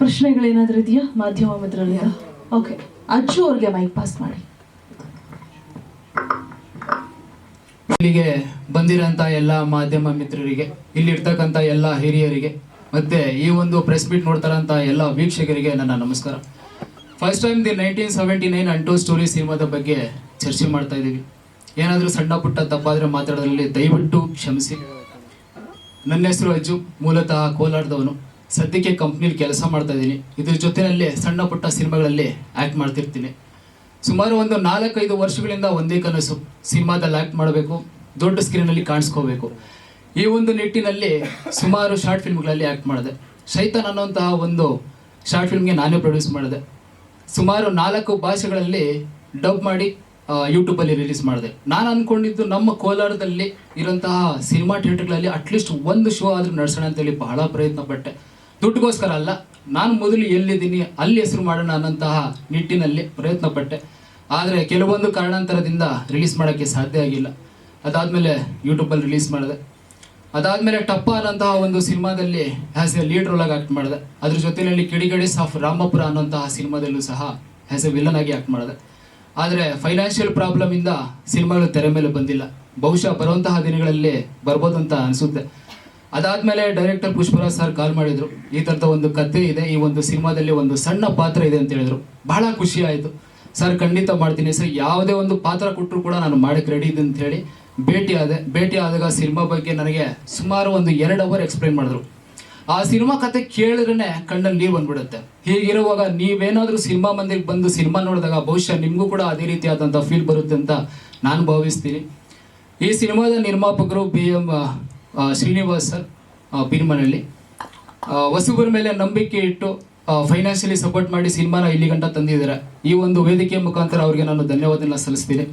ಪ್ರಶ್ನೆಗಳೇನಾದರೂ ಇದೆಯಾ? ಮಾಧ್ಯಮ ಮಿತ್ರರಲ್ಲಿ ಓಕೆ ಅಜ್ಜು ಅವ್ರಿಗೆ ಮೈಕ್ ಪಾಸ್ ಮಾಡಿ. ಇಲ್ಲಿಗೆ ಬಂದಿರೋಂಥ ಎಲ್ಲ ಮಾಧ್ಯಮ ಮಿತ್ರರಿಗೆ ಇಲ್ಲಿರ್ತಕ್ಕಂಥ ಎಲ್ಲ ಹಿರಿಯರಿಗೆ, ಮತ್ತೆ ಈ ಒಂದು ಪ್ರೆಸ್ ಮೀಟ್ ನೋಡ್ತಾರಂಥ ಎಲ್ಲ ವೀಕ್ಷಕರಿಗೆ ನನ್ನ ನಮಸ್ಕಾರ. First time the nineteen seventy nine untold story ಸಿನಿಮಾದ ಬಗ್ಗೆ ಚರ್ಚೆ ಮಾಡ್ತಾ ಇದ್ದೀವಿ. ಏನಾದರೂ ಸಣ್ಣ ಪುಟ್ಟ ತಪ್ಪಾದರೆ ಮಾತಾಡೋದ್ರಲ್ಲಿ ದಯವಿಟ್ಟು ಕ್ಷಮಿಸಿ. ನನ್ನ ಹೆಸರು ಅಜ್ಜು, ಮೂಲತಃ ಕೋಲಾರದವನು. ಸದ್ಯಕ್ಕೆ ಕಂಪ್ನಿಲಿ ಕೆಲಸ ಮಾಡ್ತಾ ಇದ್ದೀನಿ. ಇದ್ರ ಜೊತೆಯಲ್ಲಿ ಸಣ್ಣ ಪುಟ್ಟ ಸಿನಿಮಾಗಳಲ್ಲಿ ಆ್ಯಕ್ಟ್ ಮಾಡ್ತಿರ್ತೀನಿ. ಸುಮಾರು ಒಂದು ನಾಲ್ಕೈದು ವರ್ಷಗಳಿಂದ ಒಂದೇ ಕನಸು, ಸಿನಿಮಾದಲ್ಲಿ ಆ್ಯಕ್ಟ್ ಮಾಡಬೇಕು. ದೊಡ್ಡ ಸ್ಕ್ರೀನಲ್ಲಿ ಕಾಣಿಸ್ಕೋಬೇಕು. ಈ ಒಂದು ನಿಟ್ಟಿನಲ್ಲಿ ಸುಮಾರು ಶಾರ್ಟ್ ಫಿಲ್ಮ್ಗಳಲ್ಲಿ ಆ್ಯಕ್ಟ್ ಮಾಡಿದೆ. ಶೈತಾನ್ ಅನ್ನೋಂತಹ ಒಂದು ಶಾರ್ಟ್ ಫಿಲ್ಮ್ಗೆ ನಾನೇ ಪ್ರೊಡ್ಯೂಸ್ ಮಾಡಿದೆ. ಸುಮಾರು ನಾಲ್ಕು ಭಾಷೆಗಳಲ್ಲಿ ಡಬ್ ಮಾಡಿ ಯೂಟ್ಯೂಬಲ್ಲಿ ರಿಲೀಸ್ ಮಾಡಿದೆ. ನಾನು ಅಂದ್ಕೊಂಡಿದ್ದು ನಮ್ಮ ಕೋಲಾರದಲ್ಲಿ ಇರೋಂತಹ ಸಿನಿಮಾ ಥಿಯೇಟರ್ಗಳಲ್ಲಿ ಅಟ್ಲೀಸ್ಟ್ ಒಂದು ಶೋ ಆದರೂ ನಡೆಸೋಣ ಅಂತೇಳಿ ಬಹಳ ಪ್ರಯತ್ನ ಪಟ್ಟೆ. ದುಡ್ಡುಗೋಸ್ಕರ ಅಲ್ಲ, ನಾನು ಮೊದಲು ಎಲ್ಲಿದ್ದೀನಿ, ಅಲ್ಲಿ ಹೆಸರು ಮಾಡೋಣ ಅನ್ನೋಂತಹ ನಿಟ್ಟಿನಲ್ಲಿ ಪ್ರಯತ್ನ ಪಟ್ಟೆ. ಆದರೆ ಕೆಲವೊಂದು ಕಾರಣಾಂತರದಿಂದ ರಿಲೀಸ್ ಮಾಡೋಕ್ಕೆ ಸಾಧ್ಯ ಆಗಿಲ್ಲ. ಅದಾದಮೇಲೆ ಯೂಟ್ಯೂಬಲ್ಲಿ ರಿಲೀಸ್ ಮಾಡಿದೆ. ಅದಾದಮೇಲೆ ಟಪ್ಪ ಅನ್ನೋಂತಹ ಒಂದು ಸಿನಿಮಾದಲ್ಲಿ ಆ್ಯಸ್ ಎ ಲೀಡ್ ಒಳಗೆ ಆ್ಯಕ್ಟ್ ಮಾಡಿದೆ. ಅದ್ರ ಜೊತೆಯಲ್ಲಿ ಕಿಡಿಗಡಿಸ್ ಆಫ್ ರಾಮಪುರ ಅನ್ನೋಂತಹ ಸಿನಿಮಾದಲ್ಲೂ ಸಹ ಆ್ಯಸ್ ಎ ವಿಲನ್ ಆಗಿ ಆ್ಯಕ್ಟ್ ಮಾಡಿದೆ. ಆದರೆ ಫೈನಾನ್ಷಿಯಲ್ ಪ್ರಾಬ್ಲಮಿಂದ ಸಿನಿಮಾಗಳು ತೆರೆ ಮೇಲೆ ಬಂದಿಲ್ಲ. ಬಹುಶಃ ಬರುವಂತಹ ದಿನಗಳಲ್ಲಿ ಬರ್ಬೋದು ಅಂತ ಅನಿಸುತ್ತೆ. ಅದಾದಮೇಲೆ ಡೈರೆಕ್ಟರ್ ಪುಷ್ಪರಾಜ್ ಸರ್ ಕಾಲ್ ಮಾಡಿದ್ರು. ಈ ಥರದ ಒಂದು ಕತೆ ಇದೆ, ಈ ಒಂದು ಸಿನಿಮಾದಲ್ಲಿ ಒಂದು ಸಣ್ಣ ಪಾತ್ರ ಇದೆ ಅಂತ ಹೇಳಿದರು. ಬಹಳ ಖುಷಿ ಆಯಿತು. ಸರ್ ಖಂಡಿತ ಮಾಡ್ತೀನಿ ಸರ್ ಯಾವುದೇ ಒಂದು ಪಾತ್ರ ಕೊಟ್ಟರು ಕೂಡ ನಾನು ಮಾಡಕ್ಕೆ ರೆಡಿ ಇದೆ ಅಂತ ಹೇಳಿ ಭೇಟಿ ಆದೆ ಭೇಟಿ ಆದಾಗ ಸಿನಿಮಾ ಬಗ್ಗೆ ನನಗೆ ಸುಮಾರು ಒಂದು ಎರಡು ಅವರ್ ಎಕ್ಸ್ಪ್ಲೈನ್ ಮಾಡಿದ್ರು. ಆ ಸಿನಿಮಾ ಕತೆ ಕೇಳಿದ್ರೆ ಕಣ್ಣಲ್ಲಿ ನೀರು ಬಂದ್ಬಿಡುತ್ತೆ. ಹೀಗಿರುವಾಗ ನೀವೇನಾದರೂ ಸಿನಿಮಾ ಮಂದಿಗೆ ಬಂದು ಸಿನಿಮಾ ನೋಡಿದಾಗ ಬಹುಶಃ ನಿಮಗೂ ಕೂಡ ಅದೇ ರೀತಿಯಾದಂಥ ಫೀಲ್ ಬರುತ್ತೆ ಅಂತ ನಾನು ಭಾವಿಸ್ತೀನಿ. ಈ ಸಿನಿಮಾದ ನಿರ್ಮಾಪಕರು ಬಿ ಎಂ ಶ್ರೀನಿವಾಸ್ ಸರ್ ಬಿರ್ಮನಲ್ಲಿ ಹೊಸಬರ ಮೇಲೆ ನಂಬಿಕೆ ಇಟ್ಟು ಫೈನಾನ್ಷಿಯಲಿ ಸಪೋರ್ಟ್ ಮಾಡಿ ಸಿನಿಮಾನ ಇಲ್ಲಿ ಗಂಟ ತಂದಿದ್ದಾರೆ. ಈ ಒಂದು ವೇದಿಕೆ ಮುಖಾಂತರ ಅವರಿಗೆ ನಾನು ಧನ್ಯವಾದನ ಸಲ್ಲಿಸ್ತೀನಿ.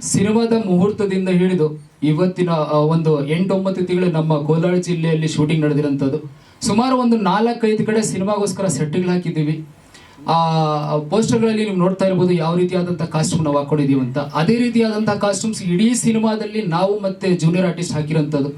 ಸಿನಿಮಾದ ಮುಹೂರ್ತದಿಂದ ಹಿಡಿದು ಇವತ್ತಿನ ಒಂದು ಎಂಟೊಂಬತ್ತು ತಿಂಗಳು ನಮ್ಮ ಕೋಲಾರ ಜಿಲ್ಲೆಯಲ್ಲಿ ಶೂಟಿಂಗ್ ನಡೆದಿರೋಂಥದ್ದು ಸುಮಾರು ಒಂದು ನಾಲ್ಕೈದು ಕಡೆ ಸಿನಿಮಾಗೋಸ್ಕರ ಸೆಟ್ಗಳು ಹಾಕಿದ್ದೀವಿ. ಆ, ಪೋಸ್ಟರ್ಗಳಲ್ಲಿ ನೀವು ನೋಡ್ತಾ ಇರ್ಬೋದು ಯಾವ ರೀತಿಯಾದಂಥ ಕಾಸ್ಟ್ಯೂಮ್ ನಾವು ಹಾಕೊಂಡಿದೀವಿ ಅಂತ. ಅದೇ ರೀತಿಯಾದಂಥ ಕಾಸ್ಟ್ಯೂಮ್ಸ್ ಇಡೀ ಸಿನಿಮಾದಲ್ಲಿ ನಾವು ಮತ್ತೆ ಜೂನಿಯರ್ ಆರ್ಟಿಸ್ಟ್ ಹಾಕಿರೋಂಥದ್ದು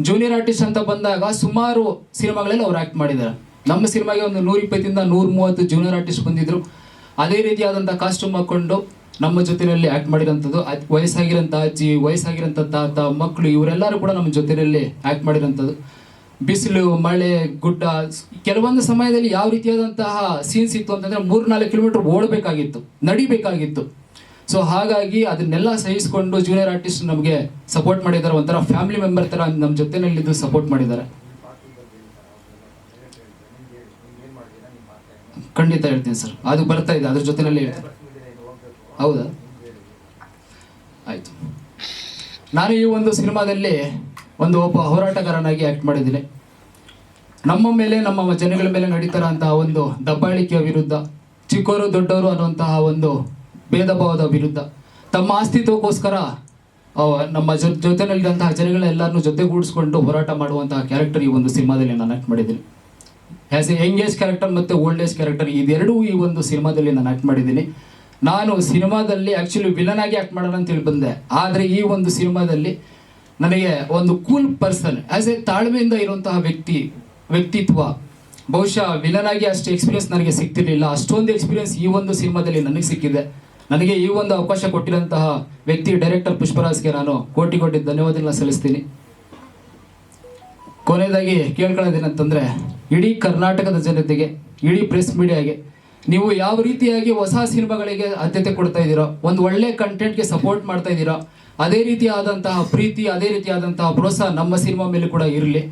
ಜೂನಿಯರ್ ಆರ್ಟಿಸ್ಟ್ ಅಂತ ಬಂದಾಗ ಸುಮಾರು ಸಿನಿಮಾಗಳಲ್ಲಿ ಅವ್ರು ಆ್ಯಕ್ಟ್ ಮಾಡಿದ್ದಾರೆ. ನಮ್ಮ ಸಿನಿಮಾಗೆ ಒಂದು ನೂರ ಇಪ್ಪತ್ತಿಂದ ನೂರ ಮೂವತ್ತು ಜೂನಿಯರ್ ಆರ್ಟಿಸ್ಟ್ ಬಂದಿದ್ರು. ಅದೇ ರೀತಿಯಾದಂಥ ಕಾಸ್ಟ್ಯೂಮ್ ಹಾಕೊಂಡು ನಮ್ಮ ಜೊತೆಯಲ್ಲಿ ಆ್ಯಕ್ಟ್ ಮಾಡಿರೋಂಥದ್ದು ವಯಸ್ಸಾಗಿರೋಂಥ ಅಜ್ಜಿ ವಯಸ್ಸಾಗಿರೋಂಥ ತಾತ ಮಕ್ಕಳು ಇವರೆಲ್ಲರೂ ಕೂಡ ನಮ್ಮ ಜೊತೆಯಲ್ಲಿ ಆ್ಯಕ್ಟ್ ಮಾಡಿರೋಂಥದ್ದು ಬಿಸಿಲು, ಮಳೆ, ಗುಡ್ಡ, ಕೆಲವೊಂದು ಸಮಯದಲ್ಲಿ ಯಾವ ರೀತಿಯಾದಂತಹ ಸೀನ್ಸ್ ಇತ್ತು ಅಂತಂದ್ರೆ ಮೂರ್ನಾಲ್ಕು ಕಿಲೋಮೀಟರ್ ಓಡಬೇಕಾಗಿತ್ತು, ನಡಿಬೇಕಾಗಿತ್ತು. ಸೊ ಹಾಗಾಗಿ ಅದನ್ನೆಲ್ಲ ಸಹಿಸಿಕೊಂಡು ಜೂನಿಯರ್ ಆರ್ಟಿಸ್ಟ್ ನಮಗೆ ಸಪೋರ್ಟ್ ಮಾಡಿದ್ದಾರೆ. ಒಂಥರ ಫ್ಯಾಮಿಲಿ ಮೆಂಬರ್ ಥರ ನಮ್ಮ ಜೊತೆಯಲ್ಲಿದ್ದು ಸಪೋರ್ಟ್ ಮಾಡಿದ್ದಾರೆ. ಖಂಡಿತ ಹೇಳ್ತೀನಿ ಸರ್. ಅದು ಬರ್ತಾ ಇದೆ, ಅದ್ರ ಜೊತೆನಲ್ಲಿ ಹೇಳ್ತೀನಿ. ಹೌದಾ? ಆಯ್ತು. ನಾನು ಈ ಒಂದು ಸಿನಿಮಾದಲ್ಲಿ ಒಂದು ಒಬ್ಬ ಹೋರಾಟಗಾರನಾಗಿ ಆಕ್ಟ್ ಮಾಡಿದ್ದೀನಿ. ನಮ್ಮ ಮೇಲೆ, ನಮ್ಮ ಜನಗಳ ಮೇಲೆ ನಡೀತಾರಂತಹ ಒಂದು ದಬ್ಬಾಳಿಕೆಯ ವಿರುದ್ಧ ಚಿಕ್ಕವರು ದೊಡ್ಡವರು ಅನ್ನುವಂತಹ ಒಂದು ಭೇದ ಭಾವದ ವಿರುದ್ಧ, ತಮ್ಮ ಅಸ್ತಿತ್ವಕ್ಕೋಸ್ಕರ ನಮ್ಮ ಜೊ, ಜೊತೆನಲ್ಲಿದ್ದಂತಹ ಜನಗಳೆಲ್ಲರನ್ನು ಜೊತೆಗೂಡಿಸ್ಕೊಂಡು ಹೋರಾಟ ಮಾಡುವಂತಹ ಕ್ಯಾರೆಕ್ಟರ್ ಈ ಒಂದು ಸಿನಿಮಾದಲ್ಲಿ ನಾನು ಆಕ್ಟ್ ಮಾಡಿದ್ದೀನಿ. As a young age character ಮತ್ತು ಓಲ್ಡ್ ಏಜ್ ಕ್ಯಾರೆಕ್ಟರ್ ಇದೆರಡೂ ಈ ಒಂದು ಸಿನಿಮಾದಲ್ಲಿ ನಾನು ಆ್ಯಕ್ಟ್ ಮಾಡಿದ್ದೀನಿ. ನಾನು ಸಿನಿಮಾದಲ್ಲಿ ಆ್ಯಕ್ಚುಲಿ ವಿಲನ್ ಆಗಿ ಆಕ್ಟ್ ಮಾಡೋಣ ಅಂತೇಳಿ ಬಂದೆ ಆದರೆ ಈ ಒಂದು ಸಿನಿಮಾದಲ್ಲಿ ನನಗೆ ಒಂದು ಕೂಲ್ ಪರ್ಸನ್ ಆ್ಯಸ್ ಎ ತಾಳ್ಮೆಯಿಂದ ಇರುವಂತಹ ವ್ಯಕ್ತಿ, ವ್ಯಕ್ತಿತ್ವ, ಬಹುಶಃ ವಿಲನ್ ಆಗಿ ಅಷ್ಟು ಎಕ್ಸ್ಪೀರಿಯನ್ಸ್ ನನಗೆ ಸಿಗ್ತಿರ್ಲಿಲ್ಲ. ಅಷ್ಟೊಂದು ಎಕ್ಸ್ಪೀರಿಯನ್ಸ್ ಈ ಒಂದು ಸಿನಿಮಾದಲ್ಲಿ ನನಗೆ ಸಿಕ್ಕಿದೆ. ನನಗೆ ಈ ಒಂದು ಅವಕಾಶ ಕೊಟ್ಟಿರೋಂತಹ ವ್ಯಕ್ತಿ ಡೈರೆಕ್ಟರ್ ಪುಷ್ಪರಾಜ್ಗೆ ನಾನು ಕೋಟಿ ಕೋಟಿ ಧನ್ಯವಾದಗಳನ್ನ ಸಲ್ಲಿಸ್ತೀನಿ. ಕೊನೆಯದಾಗಿ ಕೇಳ್ಕೊಳ್ಳೋದೇನಂತಂದರೆ ಇಡೀ ಕರ್ನಾಟಕದ ಜನತೆಗೆ, ಇಡೀ ಪ್ರೆಸ್ ಮೀಡಿಯಾಗೆ ನೀವು ಯಾವ ರೀತಿಯಾಗಿ ಹೊಸ ಸಿನಿಮಾಗಳಿಗೆ ಆದ್ಯತೆ ಕೊಡ್ತಾ ಇದ್ದೀರೋ, ಒಂದು ಒಳ್ಳೆ ಕಂಟೆಂಟ್ಗೆ ಸಪೋರ್ಟ್ ಮಾಡ್ತಾ ಇದ್ದೀರೋ, ಅದೇ ರೀತಿಯಾದಂತಹ ಪ್ರೀತಿ, ಅದೇ ರೀತಿಯಾದಂತಹ ಪ್ರೋತ್ಸಾಹ ನಮ್ಮ ಸಿನಿಮಾ ಮೇಲೆ ಕೂಡ ಇರಲಿ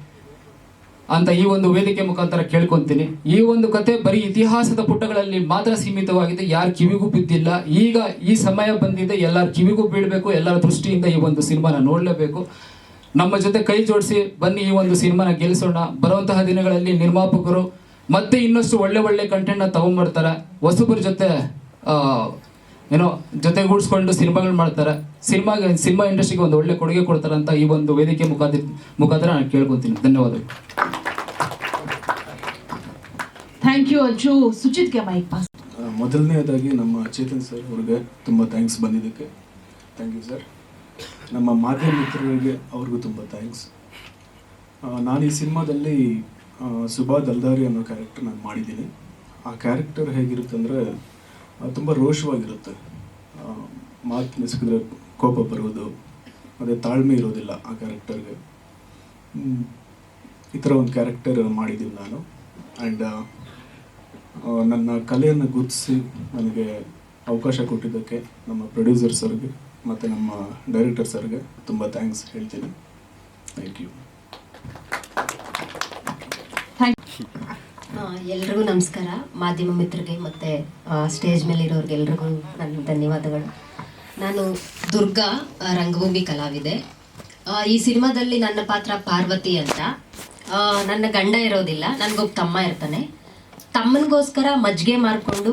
ಅಂತ ಈ ಒಂದು ವೇದಿಕೆ ಮುಖಾಂತರ ಕೇಳ್ಕೊಂತೀನಿ. ಈ ಒಂದು ಕತೆ ಬರೀ ಇತಿಹಾಸದ ಪುಟಗಳಲ್ಲಿ ಮಾತ್ರ ಸೀಮಿತವಾಗಿದೆ, ಯಾರ ಕಿವಿಗೂ ಬಿದ್ದಿಲ್ಲ. ಈಗ ಈ ಸಮಯ ಬಂದಿದೆ, ಎಲ್ಲರ ಕಿವಿಗೂ ಬೀಳಬೇಕು, ಎಲ್ಲರ ದೃಷ್ಟಿಯಿಂದ ಈ ಒಂದು ಸಿನಿಮಾನ ನೋಡಲೇಬೇಕು. ನಮ್ಮ ಜೊತೆ ಕೈ ಜೋಡಿಸಿ ಬನ್ನಿ ಈ ಒಂದು ಸಿನಿಮಾನ ಗೆಲ್ಲಿಸೋಣ. ಬರುವಂತಹ ದಿನಗಳಲ್ಲಿ ನಿರ್ಮಾಪಕರು ಮತ್ತೆ ಇನ್ನಷ್ಟು ಒಳ್ಳೆ ಒಳ್ಳೆ ಕಂಟೆಂಟ್ನ ತಗೊಂಡ್ಬರ್ತಾರೆ ಹೊಸಬ್ರ ಜೊತೆ ಏನೋ ಜೊತೆಗೂಡಿಸ್ಕೊಂಡು ಸಿನಿಮಾಗಳು ಮಾಡ್ತಾರೆ. ಸಿನಿಮಾಗೆ ಸಿನಿಮಾ ಇಂಡಸ್ಟ್ರಿಗೆ ಒಂದು ಒಳ್ಳೆ ಕೊಡುಗೆ ಕೊಡ್ತಾರೆ ಅಂತ ಈ ಒಂದು ವೇದಿಕೆ ಮುಖಾಂತರ ಮುಖಾಂತರ ನಾನು ಕೇಳ್ಕೊತೀನಿ. ಧನ್ಯವಾದಗಳು. ಥ್ಯಾಂಕ್ ಯು ಅಜ್ಜು ಸುಚಿತ್ಗೆ ಮೈಕ್ ಪಾಸ್ ಮೊದಲನೆಯದಾಗಿ ಮೊದಲನೇದಾಗಿ ನಮ್ಮ ಚೇತನ್ ಸರ್ ಅವ್ರಿಗೆ ತುಂಬ ಥ್ಯಾಂಕ್ಸ್ ಬಂದಿದ್ದಕ್ಕೆ. ಥ್ಯಾಂಕ್ ಯು ಸರ್ ನಮ್ಮ ಮಾಧ್ಯಮ ಮಿತ್ರರಿಗೆ ಅವ್ರಿಗೂ ತುಂಬ ಥ್ಯಾಂಕ್ಸ್ ನಾನು ಈ ಸಿನಿಮಾದಲ್ಲಿ ಸುಭಾ ದಲ್ದಾರಿ ಅನ್ನೋ ಕ್ಯಾರೆಕ್ಟರ್ ನಾನು ಮಾಡಿದ್ದೀನಿ. ಆ ಕ್ಯಾರೆಕ್ಟರ್ ಹೇಗಿರುತ್ತೆ ಅಂದರೆ ತುಂಬ ರೋಷವಾಗಿರುತ್ತೆ. ಮಾತು ಮೆಸಕಿದ್ರೆ ಕೋಪ ಬರೋದು, ಅದೇ ತಾಳ್ಮೆ ಇರೋದಿಲ್ಲ ಆ ಕ್ಯಾರೆಕ್ಟರ್ಗೆ. ಈ ಥರ ಒಂದು ಕ್ಯಾರೆಕ್ಟರ್ ಮಾಡಿದ್ದೀನಿ ನಾನು. ಆ್ಯಂಡ್ ನನ್ನ ಕಲೆಯನ್ನು ಗುರುತಿಸಿ ನನಗೆ ಅವಕಾಶ ಕೊಟ್ಟಿದ್ದಕ್ಕೆ ನಮ್ಮ ಪ್ರೊಡ್ಯೂಸರ್ ಸರ್ಗೆ ಮತ್ತು ನಮ್ಮ ಡೈರೆಕ್ಟರ್ ಸರ್ಗೆ ತುಂಬ ಥ್ಯಾಂಕ್ಸ್ ಹೇಳ್ತೀನಿ. ಥ್ಯಾಂಕ್ ಯು ಎಲ್ರಿಗೂ ನಮಸ್ಕಾರ. ಮಾಧ್ಯಮ ಮಿತ್ರರಿಗೆ ಮತ್ತು ಸ್ಟೇಜ್ ಮೇಲೆ ಇರೋರಿಗೆ ಎಲ್ರಿಗೂ ನನ್ನ ಧನ್ಯವಾದಗಳು. ನಾನು ದುರ್ಗಾ ರಂಗಭೂಮಿ ಕಲಾವಿದೆ. ಈ ಸಿನಿಮಾದಲ್ಲಿ ನನ್ನ ಪಾತ್ರ ಪಾರ್ವತಿ ಅಂತ. ನನ್ನ ಗಂಡ ಇರೋದಿಲ್ಲ, ನನಗೊಬ್ಬ ತಮ್ಮ ಇರ್ತಾನೆ. ತಮ್ಮನಿಗೋಸ್ಕರ ಮಜ್ಜಿಗೆ ಮಾಡಿಕೊಂಡು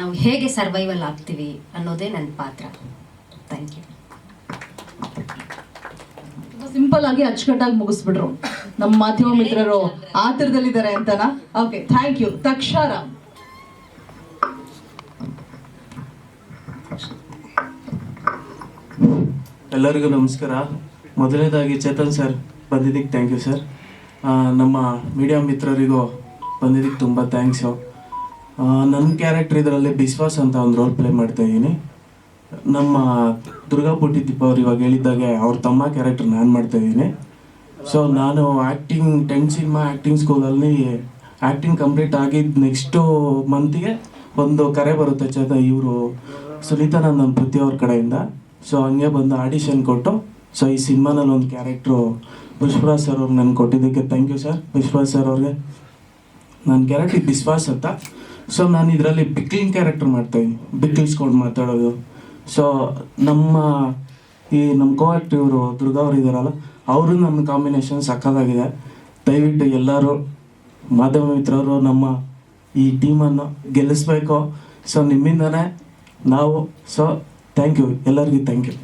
ನಾವು ಹೇಗೆ ಸರ್ವೈವಲ್ ಆಗ್ತೀವಿ ಅನ್ನೋದೇ ನನ್ನ ಪಾತ್ರ. ಥ್ಯಾಂಕ್ ಯು ಸಿಂಪಲ್ ಆಗಿ ಅಚ್ಚುಕಟ್ಟಾಗಿ ಮುಗಿಸ್ಬಿಟ್ರು. ನಮ್ಮ ಮಾಧ್ಯಮ ಮಿತ್ರರು ಆತರದಲ್ಲಿದ್ದಾರೆ ಅಂತನಾ? Okay thank you Taksharam. ಎಲ್ಲರಿಗೂ ನಮಸ್ಕಾರ. ಮೊದಲನೇದಾಗಿ ಚೇತನ್ ಸರ್ ಬಂದಿದ್ದಕ್ಕೆ ಥ್ಯಾಂಕ್ ಯು ಸರ್ ನಮ್ಮ ಮೀಡಿಯಾ ಮಿತ್ರರಿಗೂ ಬಂದಿದ್ದಕ್ಕೆ ತುಂಬ ಥ್ಯಾಂಕ್ಸು ನನ್ನ ಕ್ಯಾರೆಕ್ಟರ್ ಇದರಲ್ಲಿ ಬಿಸ್ವಾಸ್ ಅಂತ ಒಂದು ರೋಲ್ ಪ್ಲೇ ಮಾಡ್ತಾ ಇದ್ದೀನಿ. ನಮ್ಮ ದುರ್ಗಾ ಪುಟ್ಟಿದೀಪ ಅವ್ರು ಇವಾಗ ಹೇಳಿದ್ದಾಗೆ ಅವ್ರ ತಮ್ಮ ಕ್ಯಾರೆಕ್ಟರ್ ನಾನು ಮಾಡ್ತಾ ಇದ್ದೀನಿ. ಸೊ ನಾನು ಆ್ಯಕ್ಟಿಂಗ್ ಟೆಂತ್ ಸಿನಿಮಾ ಆ್ಯಕ್ಟಿಂಗ್ ಸ್ಕೂಲಲ್ಲಿ ಆ್ಯಕ್ಟಿಂಗ್ ಕಂಪ್ಲೀಟ್ ಆಗಿದ್ದು ನೆಕ್ಸ್ಟು ಮಂತಿಗೆ ಒಂದು ಕರೆ ಬರುತ್ತೆ ಚೇತ ಇವರು ಸುನೀತಾನಂದನ್ ಪೃಥ್ವಿ ಅವ್ರ ಕಡೆಯಿಂದ. ಸೊ ಹಂಗೆ ಬಂದು ಆಡಿಷನ್ ಕೊಟ್ಟು ಸೊ ಈ ಸಿನಿಮಾನಲ್ಲಿ ಒಂದು ಕ್ಯಾರೆಕ್ಟ್ರು ಪುಷ್ಪರಾಜ್ ಸರ್ ಅವ್ರಿಗೆ ನಾನು ಕೊಟ್ಟಿದ್ದಕ್ಕೆ thank you sir Pushparaj sir ಅವ್ರಿಗೆ ನನ್ನ ಕ್ಯಾರೆಕ್ಟ್ರಿಗೆ ವಿಶ್ವಾಸ ಅಂತ. ಸೊ ನಾನು ಇದರಲ್ಲಿ ಬಿಕ್ಲಿಂಗ್ ಕ್ಯಾರೆಕ್ಟರ್ ಮಾಡ್ತಾಯಿದ್ದೀನಿ ಬಿಕ್ಲಿಸ್ಕೊಂಡು ಮಾತಾಡೋದು. ಸೊ ನಮ್ಮ ಈ ನಮ್ಮ ಕೋಆಕ್ಟ್ ಇವರು ದುರ್ಗಾ ಅವರು ಇದ್ದಾರಲ್ಲ, ಅವರು ನನ್ನ ಕಾಂಬಿನೇಷನ್ ಸಕ್ಕತ್ತಾಗಿದೆ. ದಯವಿಟ್ಟು ಎಲ್ಲರೂ, ಮಾಧ್ಯಮ ಮಿತ್ರರು, ನಮ್ಮ ಈ ಟೀಮನ್ನು ಗೆಲ್ಲಿಸ್ಬೇಕು. ಸೊ ನಿಮ್ಮಿಂದನೇ ನಾವು ಸೊ ಥ್ಯಾಂಕ್ ಯು ಎಲ್ಲರಿಗೂ ಥ್ಯಾಂಕ್ ಯು